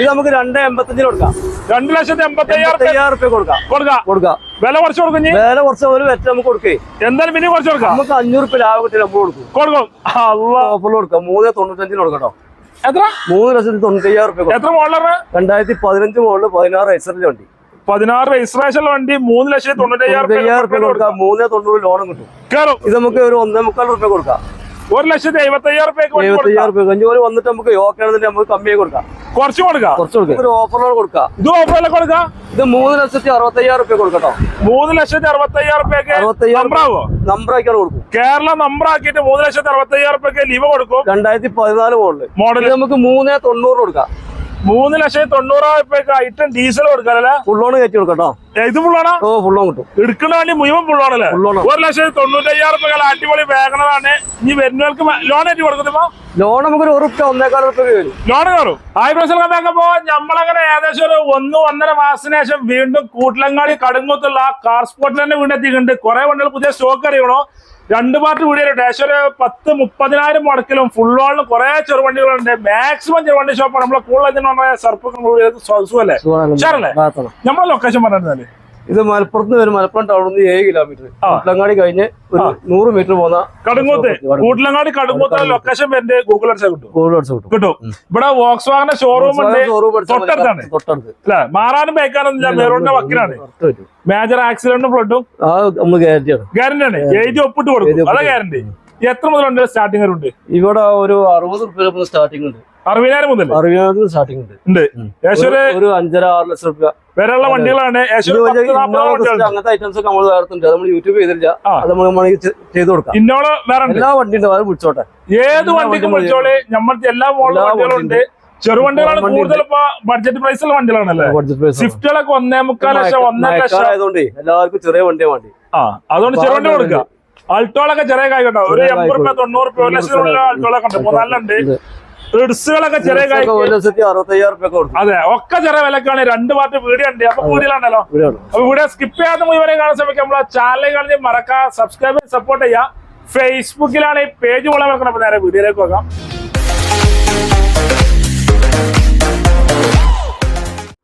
ഇത് നമുക്ക് രണ്ട് എൺപത്തഞ്ചിന് കൊടുക്കാം. രണ്ട് ലക്ഷത്തി എൺപത്തി അയ്യായിരം റുപ്യ കൊടുക്കാം. കൊടുക്കാം. കൊടുക്കാം. വില കുറച്ച് കൊടുക്കും വില കുറച്ച് ഒരു വെച്ച് നമുക്ക് കൊടുക്കേ. എന്തായാലും പിന്നെ കുറച്ച് കൊടുക്കാം. നമുക്ക് അഞ്ഞൂറ് റുപ്യ ലാഭ കിട്ടി നമ്മൾ കൊടുക്കും. കൊടുക്കും. ഓഫറിൽ കൊടുക്കാം. മൂന്ന് തൊണ്ണൂറ്റഞ്ചിന് കൊടുക്കട്ടോ. എത്ര? മൂന്ന് ലക്ഷത്തി തൊണ്ണൂറ്റയ്യായിരം റുപ്യ എത്ര മോഡലാണ് രണ്ടായിരത്തി പതിനഞ്ച് മുകളിൽ പതിനാറ് ഐസറിന്റെ വണ്ടി. പതിനാറ് രജിസ്ട്രേഷൻ വണ്ടി മൂന്ന് ലക്ഷത്തി തൊണ്ണൂറ്റി തൊണ്ണൂറ്റയ്യായിരം റുപ്യ കൊടുക്കാം. മൂന്ന് തൊണ്ണൂറ് ലോണും കിട്ടും. ഇത് നമുക്ക് ഒരു ഒന്നേ മുക്കാൽ റുപ്യ കൊടുക്കാം. ഒരു ലക്ഷത്തി എഴുപത്തയ്യായിരം റുപ്യ അഞ്ഞൂറ് വന്നിട്ട് നമുക്ക് യോക്കാണെന്നുണ്ടെങ്കിൽ നമുക്ക് കമ്മിയായി കൊടുക്കാം. കുറച്ച് കൊടുക്കാം. കുറച്ച് കൊടുക്കാം. ഒരു ഓഫറിലാണ് കൊടുക്കാം. ഇത് ഓഫറല്ല കൊടുക്കാം? ഇത് മൂന്ന് ലക്ഷത്തി അറുപത്തയ്യായിരം രൂപ കൊടുക്കട്ടോ. മൂന്ന് ലക്ഷത്തി അറുപത്തയ്യായിരം നമ്പറാവോ നമ്പർ ആക്കിയാണ് കൊടുക്കും. കേരള നമ്പർ ആക്കിയിട്ട് മൂന്ന് ലക്ഷത്തി അറുപത്തയ്യായിരം രൂപയ്ക്ക് ലീവ് കൊടുക്കും. രണ്ടായിരത്തി പതിനാല് മോഡൽ മോഡൽ നമുക്ക് മൂന്ന് തൊണ്ണൂറ് കൊടുക്കാം. മൂന്ന് ലക്ഷത്തി തൊണ്ണൂറായിരം റുപ്യക്ക് ഐറ്റം ഡീസൽ കൊടുക്കാനല്ലേ? ഫുള്ളോണ് കയറ്റി കൊടുക്കട്ടോ ഇത് ഫുള്ളാണോ ഓ ഫുള്ളോൺ കിട്ടും. എടുക്കുന്ന വേണ്ടി മുഴുവൻ ഫുള്ളാണല്ലേ ആണ്. ഒരു ലക്ഷത്തി തൊണ്ണൂറ്റി അയ്യായിരം അടിപൊളി വേഗണതാണ് ഇനി വരുന്നവർക്ക് ലോൺ ആയിട്ട് കൊടുക്കുമ്പോ ലോൺ നമുക്ക് ഒരു റുപ്യ ഒന്നേക്കാൾ റുപ്യ വരും. ലോൺ കയറും. ആയി പ്രശ്നം കഥാക്കുമ്പോ നമ്മളങ്ങനെ ഏകദേശം ഒരു ഒന്ന് ഒന്നര മാസത്തിന് ശേഷം വീണ്ടും കൂട്ടിലങ്ങാടി കടുങ്ങത്തുള്ള കാർ സ്പോട്ടിൽ തന്നെ വീണ്ടും എത്തിയിട്ടുണ്ട് കുറെ വണ്ടികൾ പുതിയ സ്റ്റോക്ക് അറിയണോ? രണ്ട് പാർട്ട് വീഡിയോ ഏകദേശം ഒരു പത്ത് മുപ്പതിനായിരം മുടക്കിലും ഫുൾ ഓണിലും കുറെ ചെറുവണ്ടികളുണ്ട്. മാക്സിമം ചെറുവണ്ടി ഷോപ്പാണ് നമ്മളെ കൂടുതൽ സർപ്പ്? നമ്മളെ ലൊക്കേഷൻ പറഞ്ഞിരുന്നാൽ ഇത് മലപ്പുറത്ത് നിന്ന് വരും മലപ്പുറം ടൗണിൽ നിന്ന് ഏഴ് കിലോമീറ്റർ കൂട്ടിലങ്ങാടി കഴിഞ്ഞ് ഒരു നൂറ് മീറ്റർ പോകുന്ന കടുങ്ങൂത്ത്. കൂട്ടിലങ്ങാടി കടുങ്ങൂത്ത് ലൊക്കേഷൻ വരുന്നത് ഗൂഗിൾ അടിച്ചാൽ കിട്ടും. ഗൂഗിൾ അടിച്ച് കിട്ടും. കിട്ടും. ഇവിടെ വോക്സ് വാഗന്റെ ഷോറൂം ഉണ്ട്. തൊട്ടടുത്താണ്. തൊട്ടടുത്ത്. മാറാനും ബേക്കാനൊന്നുമില്ല. വേറൊരു വക്കിലാണ്. മേജർ ആക്സിഡന്റും ഫ്ലഡും നമ്മൾ ഗ്യാരണ്ടിയാണ് ഗ്യാരണ്ടി ആണ്. എഴുതി ഒപ്പിട്ട് കൊടുക്കും. അതാ ഗ്യാരണ്ടി എത്ര മുതലുണ്ട് സ്റ്റാർട്ടിംഗ് ഉണ്ട് ഇവിടെ ഒരു അറുപത് റുപ്യ സ്റ്റാർട്ടിംഗ് ഉണ്ട്. അറുപതിനായിരം മുതൽ അറുപതിനായിരം സ്റ്റാർട്ടിംഗ് ഉണ്ട്. ഉണ്ട്. ഏകദേശം ഒരു അഞ്ചര ആറ് ലക്ഷം റുപ്യ. വിലയുള്ള വണ്ടികളാണ്. അങ്ങനത്തെ ഐറ്റംസ് ഒക്കെ നമ്മൾ വേർത്തുണ്ട് നമ്മൾ യൂട്യൂബ് ചെയ്തില്ല അത് നമ്മൾ വേണമെങ്കിൽ ചെ- കൊടുക്കാം. ഇന്നോള വേറെ ഉണ്ട്. എല്ലാ വണ്ടി ഉണ്ട് അത് വിളിച്ചോട്ടെ ഏത് വണ്ടിക്കും വണ്ടി വിളിച്ചോളി നമ്മൾക്ക് എല്ലാ എല്ലാ വണ്ടികളുണ്ട് ചെറുവണ്ടികളാണ് കൂടുതൽ ഇപ്പൊ ബഡ്ജറ്റ് പ്രൈസുള്ള വണ്ടികളാണല്ലേ. സ്വിഫ്റ്റുകളൊക്കെ ഒന്നേ മുക്കാൽ ലക്ഷം ഒന്നര ലക്ഷം. ആയതുകൊണ്ട് എല്ലാവർക്കും ചെറിയ വണ്ടിയാ വേണ്ടി. ആ അതുകൊണ്ട് ചെറുവണ്ടി കൊടുക്കുക. അൾട്ടോളൊക്കെ ചെറിയ കായ് കേട്ടോ. ഒരു എൺപത് റുപ്യ. തൊണ്ണൂറ് റുപ്യ ഒരു ലക്ഷത്തിനുള്ള അൾട്ടോളൊക്കെ ഉണ്ട് മൂന്നാലുണ്ട് ഉണ്ട്. റിഡ്സുകളൊക്കെ ചെറിയ അതെ ഒക്കെ ചെറിയ വിലക്കാണ്. രണ്ട് പാർട്ടി വീഡിയോ ഉണ്ട്. അപ്പൊ കൂടുതലാണല്ലോ. അപ്പൊ വീഡിയോ സ്കിപ്പ് ചെയ്യാത്ത മുഴുവനെ കാണാൻ ശ്രമിക്കാം നമ്മളെ ചാനൽ കാണി മറക്കാം സബ്സ്ക്രൈബ് സപ്പോർട്ട് ചെയ്യാം ഫേസ്ബുക്കിലാണ് ഈ പേജ് പോലെ അപ്പൊ നേരെ വീഡിയോയിലേക്ക് പോകാം.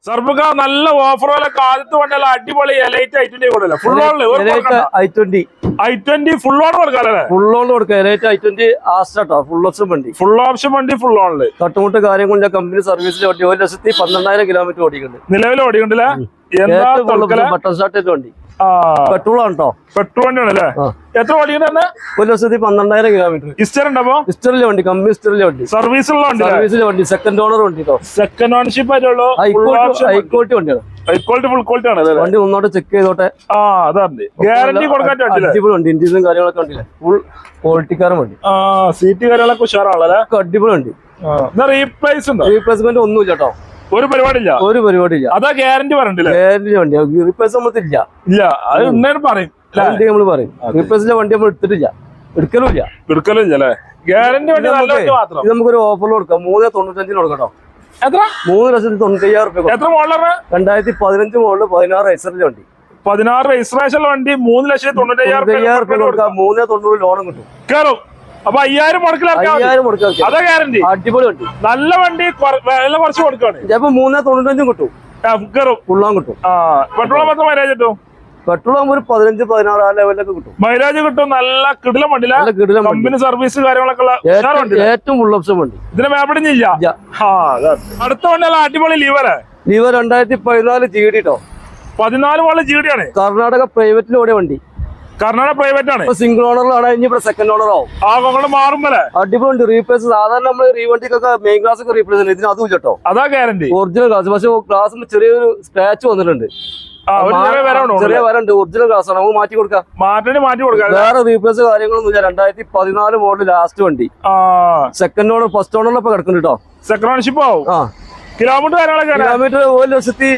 സർബുക നല്ല ഓഫർ വിലക്ക് ആദ്യത്തെ വണ്ടിയല്ല അടിപൊളി എലൈറ്റ് ഐ ട്വന്റി കൊടുക്കില്ല? Full ഓണിൽ I twenty I twenty full on കൊടുക്കാല്ലേ? Full on കൊടുക്കുക എലൈറ്റ് ഐ ട്വന്റി ആസ്റ്റാട്ടോ ഫുൾ ഓപ്ഷൻ വണ്ടി. ഫുൾ ഓപ്ഷൻ വണ്ടി ഫുൾ ഓണിൽ തട്ടുമുട്ട് കാര്യം കൊണ്ട് കമ്പനി സർവീസിൽ വണ്ടി ഒരു ലക്ഷത്തി പന്ത്രണ്ടായിരം കിലോമീറ്റർ ഓടിക്കുന്നുണ്ട് നിലവിൽ എന്താ കൂടുതൽ ബട്ടൺ സ്റ്റാർട്ട് വണ്ടി. പെട്രോൾ ആണ് കേട്ടോ പെട്രോൾ വണ്ടിയാണ് അല്ലേ? ആ. എത്ര ഓടിക്കണ്ടേ ഒരു ലക്ഷത്തി പന്ത്രണ്ടായിരം കിലോമീറ്റർ ഇസ്റ്റർ ഉണ്ടോ ഹിസ്റ്ററിലെ വണ്ടി കമ്പനി ഹിസ്റ്ററിലെ വണ്ടി. സർവീസുള്ള വണ്ടി സർവീസിലെ വണ്ടി സെക്കൻഡ് ഓണർ വണ്ടി കേട്ടോ സെക്കൻഡ് ഓണർഷിപ്പ് ആയിട്ടുള്ളൂ ഹൈ ക്വാളിറ്റി വണ്ടിയാണ് ക്വാളിറ്റി ഫുൾ ക്വാളിറ്റി ആണ് വണ്ടി ഒന്നോട്ട് ചെക്ക് ചെയ്തോട്ടെ. ആ അതാണ് ഗ്യാരണ്ടി കൊടുക്കാൻ അടിപൊളി വണ്ടി ഇന്റീരിയറും കാര്യങ്ങളൊക്കെ ഉണ്ടല്ലേ ഫുൾ ക്വാളിറ്റിക്കാരും വണ്ടി. ആ സീറ്റ് കാര്യങ്ങളൊക്കെ ഉഷാറാണല്ലേ? അടിപൊളി വണ്ടി. റീപ്ലേസ് ഉണ്ടോ? റീപ്ലേസ്മെന്റ് ഒന്നുമില്ല കേട്ടോ ഒരു പരിപാടിയില്ല. ഒരു പരിപാടി ഇല്ല അതാ ഗ്യാരണ്ടി പറഞ്ഞില്ലേ ഗ്യാരണ്ടി വണ്ടി. റീപ്ലേസ് നമ്മളില്ല ഇല്ല അത് ഉണ്ണേന് പറയും? വണ്ടി നമ്മൾ പറയും. റീപ്ലേസിന്റെ വണ്ടി നമ്മൾ എടുത്തിട്ടില്ല. എടുക്കലും ഇല്ല എടുക്കലില്ല അല്ലേ? ഗ്യാരണ്ടി വണ്ടി ഇത് മാത്രം. നമുക്കൊരു ഓഫറിൽ കൊടുക്കാം. മൂന്ന് തൊണ്ണൂറ്റഞ്ചിന് കൊടുക്കട്ടോ എത്ര? മൂന്ന് ലക്ഷത്തി തൊണ്ണൂറ്റയ്യായിരം റുപ്യ എത്ര മോഡലാണ് രണ്ടായിരത്തി പതിനഞ്ച് മുകളിൽ പതിനാറ് ഐസറിന്റെ വണ്ടി. പതിനാറ് രജിസ്ട്രേഷൻ വണ്ടി മൂന്ന് ലക്ഷത്തി തൊണ്ണൂറ്റയ്യായിരം റുപ്യ കൊടുക്കാം. മൂന്ന് തൊണ്ണൂറ് ലോണും കിട്ടും. കയറും അപ്പൊ അയ്യായിരം മുടക്കിലാക്കാം അതാ ഗ്യാരണ്ടി അടിപൊളി വണ്ടി. നല്ല വണ്ടി വില കുറച്ച് കൊടുക്കാണ് ചിലപ്പോ മൂന്നേ തൊണ്ണൂറ്റഞ്ചും കിട്ടും. ഫുള്ളാൻ കിട്ടും. പെട്രോൾ മാത്രം മൈലേജ് കിട്ടും? ഒരു പതിനഞ്ച് പതിനാറ് ആ ലെവലിലൊക്കെ കിട്ടും. മൈലേജ് കിട്ടും. നല്ല കിടിലം വണ്ടിയില്ല നല്ല കിടിലം വണ്ടി. കമ്പനി സർവീസ് കാര്യങ്ങളൊക്കെ ഉള്ള ഏറ്റവും വണ്ടി ഫുൾ ഓപ്ഷൻ വണ്ടി. ഇതിന് അതാണ്. അടുത്ത വണ്ടിയല്ല അടിപൊളി ലീവല്ലേ ലീവർ രണ്ടായിരത്തി പതിനാല് ജി ഡി കേട്ടോ പതിനാല് മോൾ ജി ഡി ആണ്. കർണാടക പ്രൈവറ്റിൽ ഓടിയ വണ്ടി. കർണാടക പ്രൈവറ്റ് ആണ്. സിംഗിൾ ഓണറിലാണ് ഇനി ഇവിടെ സെക്കൻഡ് ഓണർ ആവും. ആ കൊങ്ങൾ മാറുമ്പല്ലേ? അടിപൊളി റീപ്ലേസ് സാധാരണ നമ്മൾ റീവണ്ടിക്കൊക്കെ മെയിൻ ഗ്ലാസ് ഒക്കെ റീപ്ലേസ് ചെയ്യുന്നത് ഇതിന് അതും കേട്ടോ അതാ ഗ്യാരണ്ടി ഒറിജിനൽ ഗ്ലാസ് പക്ഷെ ഗ്ലാസിന് ചെറിയൊരു സ്ക്രാച്ച് വന്നിട്ടുണ്ട്. ചെറിയ വരണ്ട് ഒറിജിനൽ ഗ്ലാസ് ആണ്. നമുക്ക് മാറ്റി കൊടുക്കാം. മാറ്റി മാറ്റി കൊടുക്കാം വേറെ റീപ്ലേസ് കാര്യങ്ങളൊന്നും ഇല്ല. രണ്ടായിരത്തി പതിനാല് മോഡൽ ലാസ്റ്റ് വണ്ടി. ആ. സെക്കൻഡ് ഓണർ ഫസ്റ്റ് ഓണറിലൊക്കെ കിടക്കുന്നുണ്ട് കേട്ടോ സെക്കൻഡ് ഓണർഷിപ്പ് ആവും. കിലോമീറ്റർ കിലോമീറ്റർ ഒരു ലക്ഷത്തി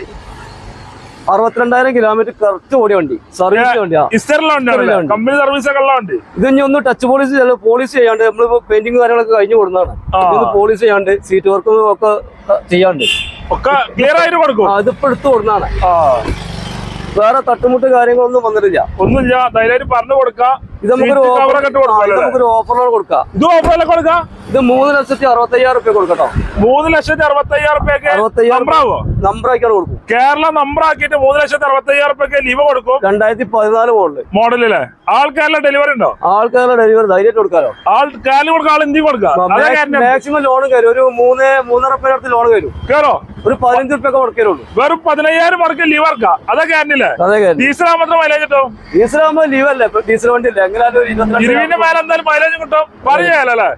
അറുപത്തിരണ്ടായിരം കിലോമീറ്റർ കറക്റ്റ് ഓടിയ വണ്ടി. സർവീസ് വണ്ടിയാണ്. കമ്പനി സർവീസ് ഇത് ഇനി ഒന്ന് ടച്ച് പോളിസി പോളിസി ചെയ്യാണ്ട് നമ്മളിപ്പോ പെയിന്റിങ് കാര്യങ്ങളൊക്കെ കഴിഞ്ഞു കൊടുക്കുന്നതാണ്. ഇത് പോളിഷ് ചെയ്യാണ്ട് സീറ്റ് വർക്ക് ഒക്കെ ചെയ്യാണ്ട്. ക്ലിയർ ആയിട്ട് കൊടുക്കും. എടുത്തു കൊടുക്കുന്നതാണ്. വേറെ തട്ടുമുട്ട് കാര്യങ്ങളൊന്നും വന്നിട്ടില്ല. ഒന്നുമില്ല. ധൈര്യമായിട്ട് പറഞ്ഞു കൊടുക്കാം. ഇത് നമുക്കൊരു നമുക്കൊരു കൊടുക്കാം ഇത് ഓഫറല്ലേ കൊടുക്കാം ഇത് മൂന്ന് ലക്ഷത്തി അറുപത്തയ്യായിരം റുപ്യ കൊടുക്കട്ടോ. മൂന്ന് ലക്ഷത്തി അറുപത്തി അയ്യായിരം റുപ്യക്ക് നമ്പറാവോ നമ്പർ കൊടുക്കും. കേരള മൂന്ന് ലക്ഷത്തി അറുപത്തി അയ്യായിരം റുപ്യക്ക് ലീവ് കൊടുക്കും. രണ്ടായിരത്തി പതിനാല് മോഡൽ മോഡലല്ലേ ആൾക്കാരിലെ ഡെലിവറി ഉണ്ടോ? ആൾക്കാരുടെ ഡെലിവറി ധൈര്യമായിട്ട് കൊടുക്കാലോ. ആൾക്കാരിൽ കൊടുക്കാൻ കൊടുക്കാം ആൾ ഇന്ത്യ കൊടുക്കാം മാക്സിമം ലോൺ കയറും. ഒരു മൂന്ന് മൂന്നര റുപ്യ അടുത്ത് ലോൺ കയറും. കേറോ? ഒരു പതിനഞ്ച് റുപ്യ ഒക്കെ മുടക്കലുള്ളൂ വെറും പതിനയ്യായിരം മുടക്കി ലീവ് അതൊക്കെ ഡീസലാകുമ്പോൾ മൈലേജ് കിട്ടും? ഡീസൽ ആകുമ്പോൾ ലീവ് അല്ലേ. ഡീസൽ വണ്ടി ഇരുപത്തിരണ്ട് ഇരുവിന്റെ മേലെ എന്തായാലും മൈലേജ് കിട്ടും. പറയാലല്ലേ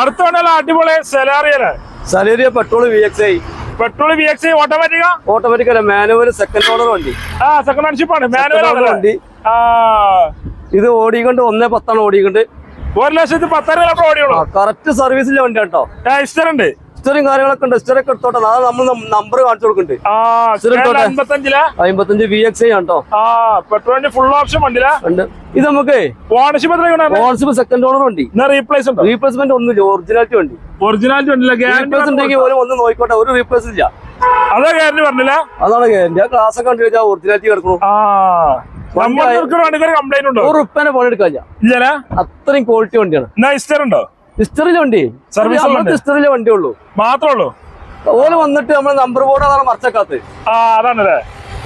അടുത്ത വണ്ടിയല്ല അടിപൊളി സെലാറിയല്ലേ സലേറിയ petrol V X I petrol V X ഓട്ടോമാറ്റിക്കാ? Automatic അല്ല മാനുവൽ സെക്കൻഡ് ഓണർ വണ്ടി. ആ സെക്കൻഡ് ഓണർഷിപ്പ് ആണ്. മാനുവൽ വണ്ടി. ഇത് ഓടിക്കൊണ്ട് ഒന്നേ പത്താണ് ഓടിക്കൊണ്ട്? ഒരു ലക്ഷത്തി പത്തായിരം ഓടിയുള്ളൂ കറക്റ്റ് സർവീസിന്റെ വണ്ടി കേട്ടോ ഇഷ്ടം ഉണ്ട്. ഹിസ്റ്ററിയും കാര്യങ്ങളൊക്കെ ഉണ്ട്. ഹിസ്റ്ററൊക്കെ എടുത്തോട്ടെ. നാളെ നമ്മൾ നമ്പർ കാണിച്ചു കൊടുക്കുന്നുണ്ട് അമ്പത്തഞ്ച് വി എക്സ് ഐ ആണ് പെട്രോളിന്റെ ഫുൾ ഓപ്ഷൻ വണ്ടിയിലാ ഉണ്ട്. ഇത് നമുക്ക് ഓണർഷിപ്പ് ഓൺസിപ്പ് സെക്കൻഡ് ഓണർ വണ്ടി. റീപ്ലേസ് റീപ്ലേസ്മെന്റ് ഒന്നുമില്ല. ഒറിജിനാലിറ്റി വണ്ടി. ഒറിജിനാലിറ്റി വണ്ടിയില്ല. റീപ്ലേസ് ഗ്യാരണ്ടി ഉണ്ടെങ്കിൽ ഒന്ന് നോക്കിക്കോട്ടെ. ഒരു റീപ്ലേസ് ഇല്ല. അതാ ഗ്യാരണ്ടി പറഞ്ഞില്ല? അതാണ് ഗ്യാരണ്ടി ആ ക്ലാസ് ഒക്കെ കണ്ടു ഒറിജിനാലിറ്റി കിടക്കണം. കംപ്ലൈന്റ് ഉണ്ടോ? ഒരു ഉപ്പനെ പണിയെടുക്കാനില്ല ഇല്ലല്ലേ? അത്രയും ക്വാളിറ്റി വണ്ടിയാണ്. ഉണ്ടോ? ഹിസ്റ്ററിലെ വണ്ടി. സർവീസ് ഉള്ള വണ്ടി. ഹിസ്റ്ററിലെ വണ്ടി ഉള്ളൂ. മാത്രമേ ഉള്ളൂ? ഓൽ വന്നിട്ട് നമ്മളെ നമ്പർ ബോർഡ് അതാണ് മറച്ചക്കാത്തത് ആ അതാണല്ലേ.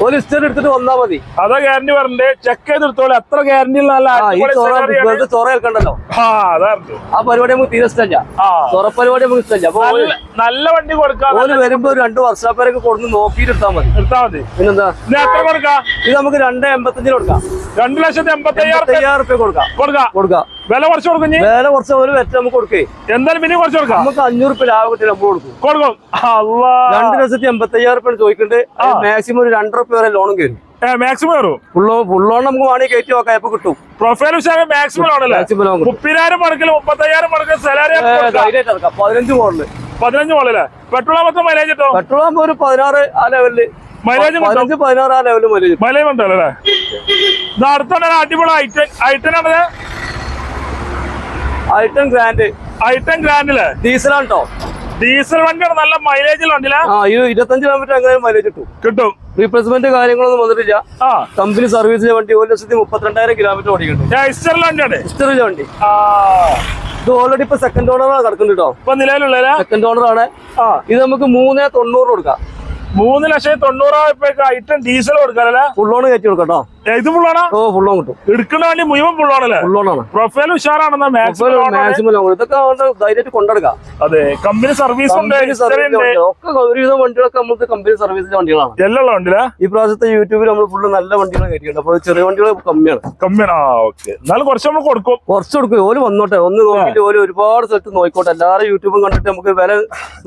ഒരു ഹിസ്റ്ററി എടുത്തിട്ട് വന്നാ മതി. അതാ ഗ്യാരണ്ടി ചെക്ക് ചെയ്തെടുത്തോളൂ. എത്ര ഗ്യാരണ്ടി ആ പരിപാടി നമുക്ക് തീരെ ഇഷ്ടമല്ല. ചൊറ പരിപാടി നമുക്ക് ഇഷ്ടമല്ല. നല്ല വണ്ടി കൊടുക്കാം. ഓൽ വരുമ്പോ രണ്ട് വർഷാപ്പേരൊക്കെ കൊടുന്ന് നോക്കിയിട്ട് എടുത്താൽ മതി. മതി. പിന്നെന്താ? ഇനി എത്ര കൊടുക്കാം? ഇത് നമുക്ക് രണ്ട് എൺപത്തഞ്ചിന് കൊടുക്കാം. രണ്ടു ലക്ഷത്തി എൺപത്തി അയ്യായിരം അയ്യായിരം കൊടുക്കാം. കൊടുക്കാം. കൊടുക്കാം. വില കുറച്ച് കൊടുക്കും വില വേറെ കുറച്ച് ഒരു വെറ്റ നമുക്ക് കൊടുക്കേ. എന്തായാലും പിന്നെ കുറച്ച് കൊടുക്കാം. നമുക്ക് അഞ്ഞൂറ് രൂപ ലാഭം കിട്ടി നമ്മൾ കൊടുക്കും. കൊടുക്കും. അല്ലാ രണ്ട് ലക്ഷത്തി എൺപത്തി അയ്യായിരം റുപ്യ ചോദിക്കുന്നുണ്ട് മാക്സിമം ഒരു രണ്ടര രൂപ വരെ ലോണും കയറും മാക്സിമം കയറും ഫുള്ളോ നമുക്ക് വേണമെങ്കിൽ കയറ്റി നോക്കാം ഇപ്പൊ കിട്ടും. പ്രൊഫൈൽ വിഷയം മാക്സിമം ആണല്ലേ മാക്സിമം ലോൺ കിട്ടും. മുപ്പതിനായിരം മുടക്കിൽ മുപ്പത്തയ്യായിരം മുടക്കിൽ സാലറി ഏ, ധൈര്യമായിട്ട് പതിനഞ്ച് മോഡൽ പതിനഞ്ച് മുകളിലെ പെട്രോൾ മൊത്തം മൈലേജ് കിട്ടും? പെട്രോൾ ആകുമ്പോ ഒരു പതിനാറ് ആ ലെവലിൽ മൈലേജ് കിട്ടും? പതിനഞ്ച് പതിനാറ് ആ ലെവലിൽ മൈലേജ് ഉണ്ടല്ലോ അടിപൊളി ഐറ്റം ഐറ്റം ആണ് ഐറ്റം ഗ്രാൻഡ് ഐറ്റൻ ഗ്രാൻഡിൽ ഡീസലാണ് കേട്ടോ ഡീസൽ വണ്ടിയാണ് നല്ല വണ്ടിയില്ല ആ ഇരുപത്തഞ്ച് കിലോമീറ്റർ അങ്ങനെ മൈലേജ് കിട്ടും. കിട്ടും. റീപ്ലേസ്മെന്റ് കാര്യങ്ങളൊന്നും വന്നിട്ടില്ല. ആ. കമ്പനി സർവീസിലെ വണ്ടി ഒരു ലക്ഷത്തി മുപ്പത്തിരണ്ടായിരം കിലോമീറ്റർ ഓടിക്കുന്നുണ്ട് ഹിസ്റ്ററിലെ വണ്ടി. ഇത് ഓൾറെഡി ഇപ്പൊ സെക്കൻഡ് ഓണറാണ് കിടക്കുന്നുണ്ട് കേട്ടോ ഇപ്പൊ നിലവിലുള്ള സെക്കൻഡ് ഓണർ ആണ്. ആ. ഇത് നമുക്ക് മൂന്ന് തൊണ്ണൂറ് കൊടുക്കാം. മൂന്ന് ലക്ഷത്തി തൊണ്ണൂറായിരം ഐറ്റം ഡീസൽ കൊടുക്കാനല്ലേ ഫുൾ ഓൺ കയറ്റി കൊടുക്കാം കേട്ടോ ഇത് ഫുള്ളാണോ ഓ ലോൺ കിട്ടും. എടുക്കുന്ന വണ്ടി മുഴുവൻ ഫുള്ളാണല്ലേ ആണ്. പ്രൊഫൈൽ ഉഷാറാണെന്നാ മാക്സിമം മാക്സിമം ലോൺ ഇതൊക്കെ കൊണ്ട് ധൈര്യമായിട്ട് കൊണ്ടെടുക്കാം. അതെ കമ്പനി സർവീസ് ഉണ്ട് ഒക്കെ ഒരുവിധം വണ്ടികളൊക്കെ നമുക്ക് കമ്പനി വണ്ടികളാണ്. എല്ലാം ഈ പ്രാവശ്യത്തെ യൂട്യൂബിൽ നമ്മൾ ഫുള്ള് നല്ല വണ്ടികൾ കയറ്റിയിട്ടുണ്ട്. അപ്പോൾ ചെറിയ വണ്ടികൾ കമ്മിയാണ്. കമ്മിയാണ്. ആ ഓക്കെ എന്നാലും കുറച്ച് നമ്മൾ കൊടുക്കും. കുറച്ച് കൊടുക്കും. ഓൽ വന്നോട്ടെ. ഒന്ന് നോക്കിയിട്ട് ഓൽ ഒരുപാട് സ്ഥലത്ത് നോക്കിക്കോട്ടെ. എല്ലാവരും യൂട്യൂബും കണ്ടിട്ട് നമുക്ക് വില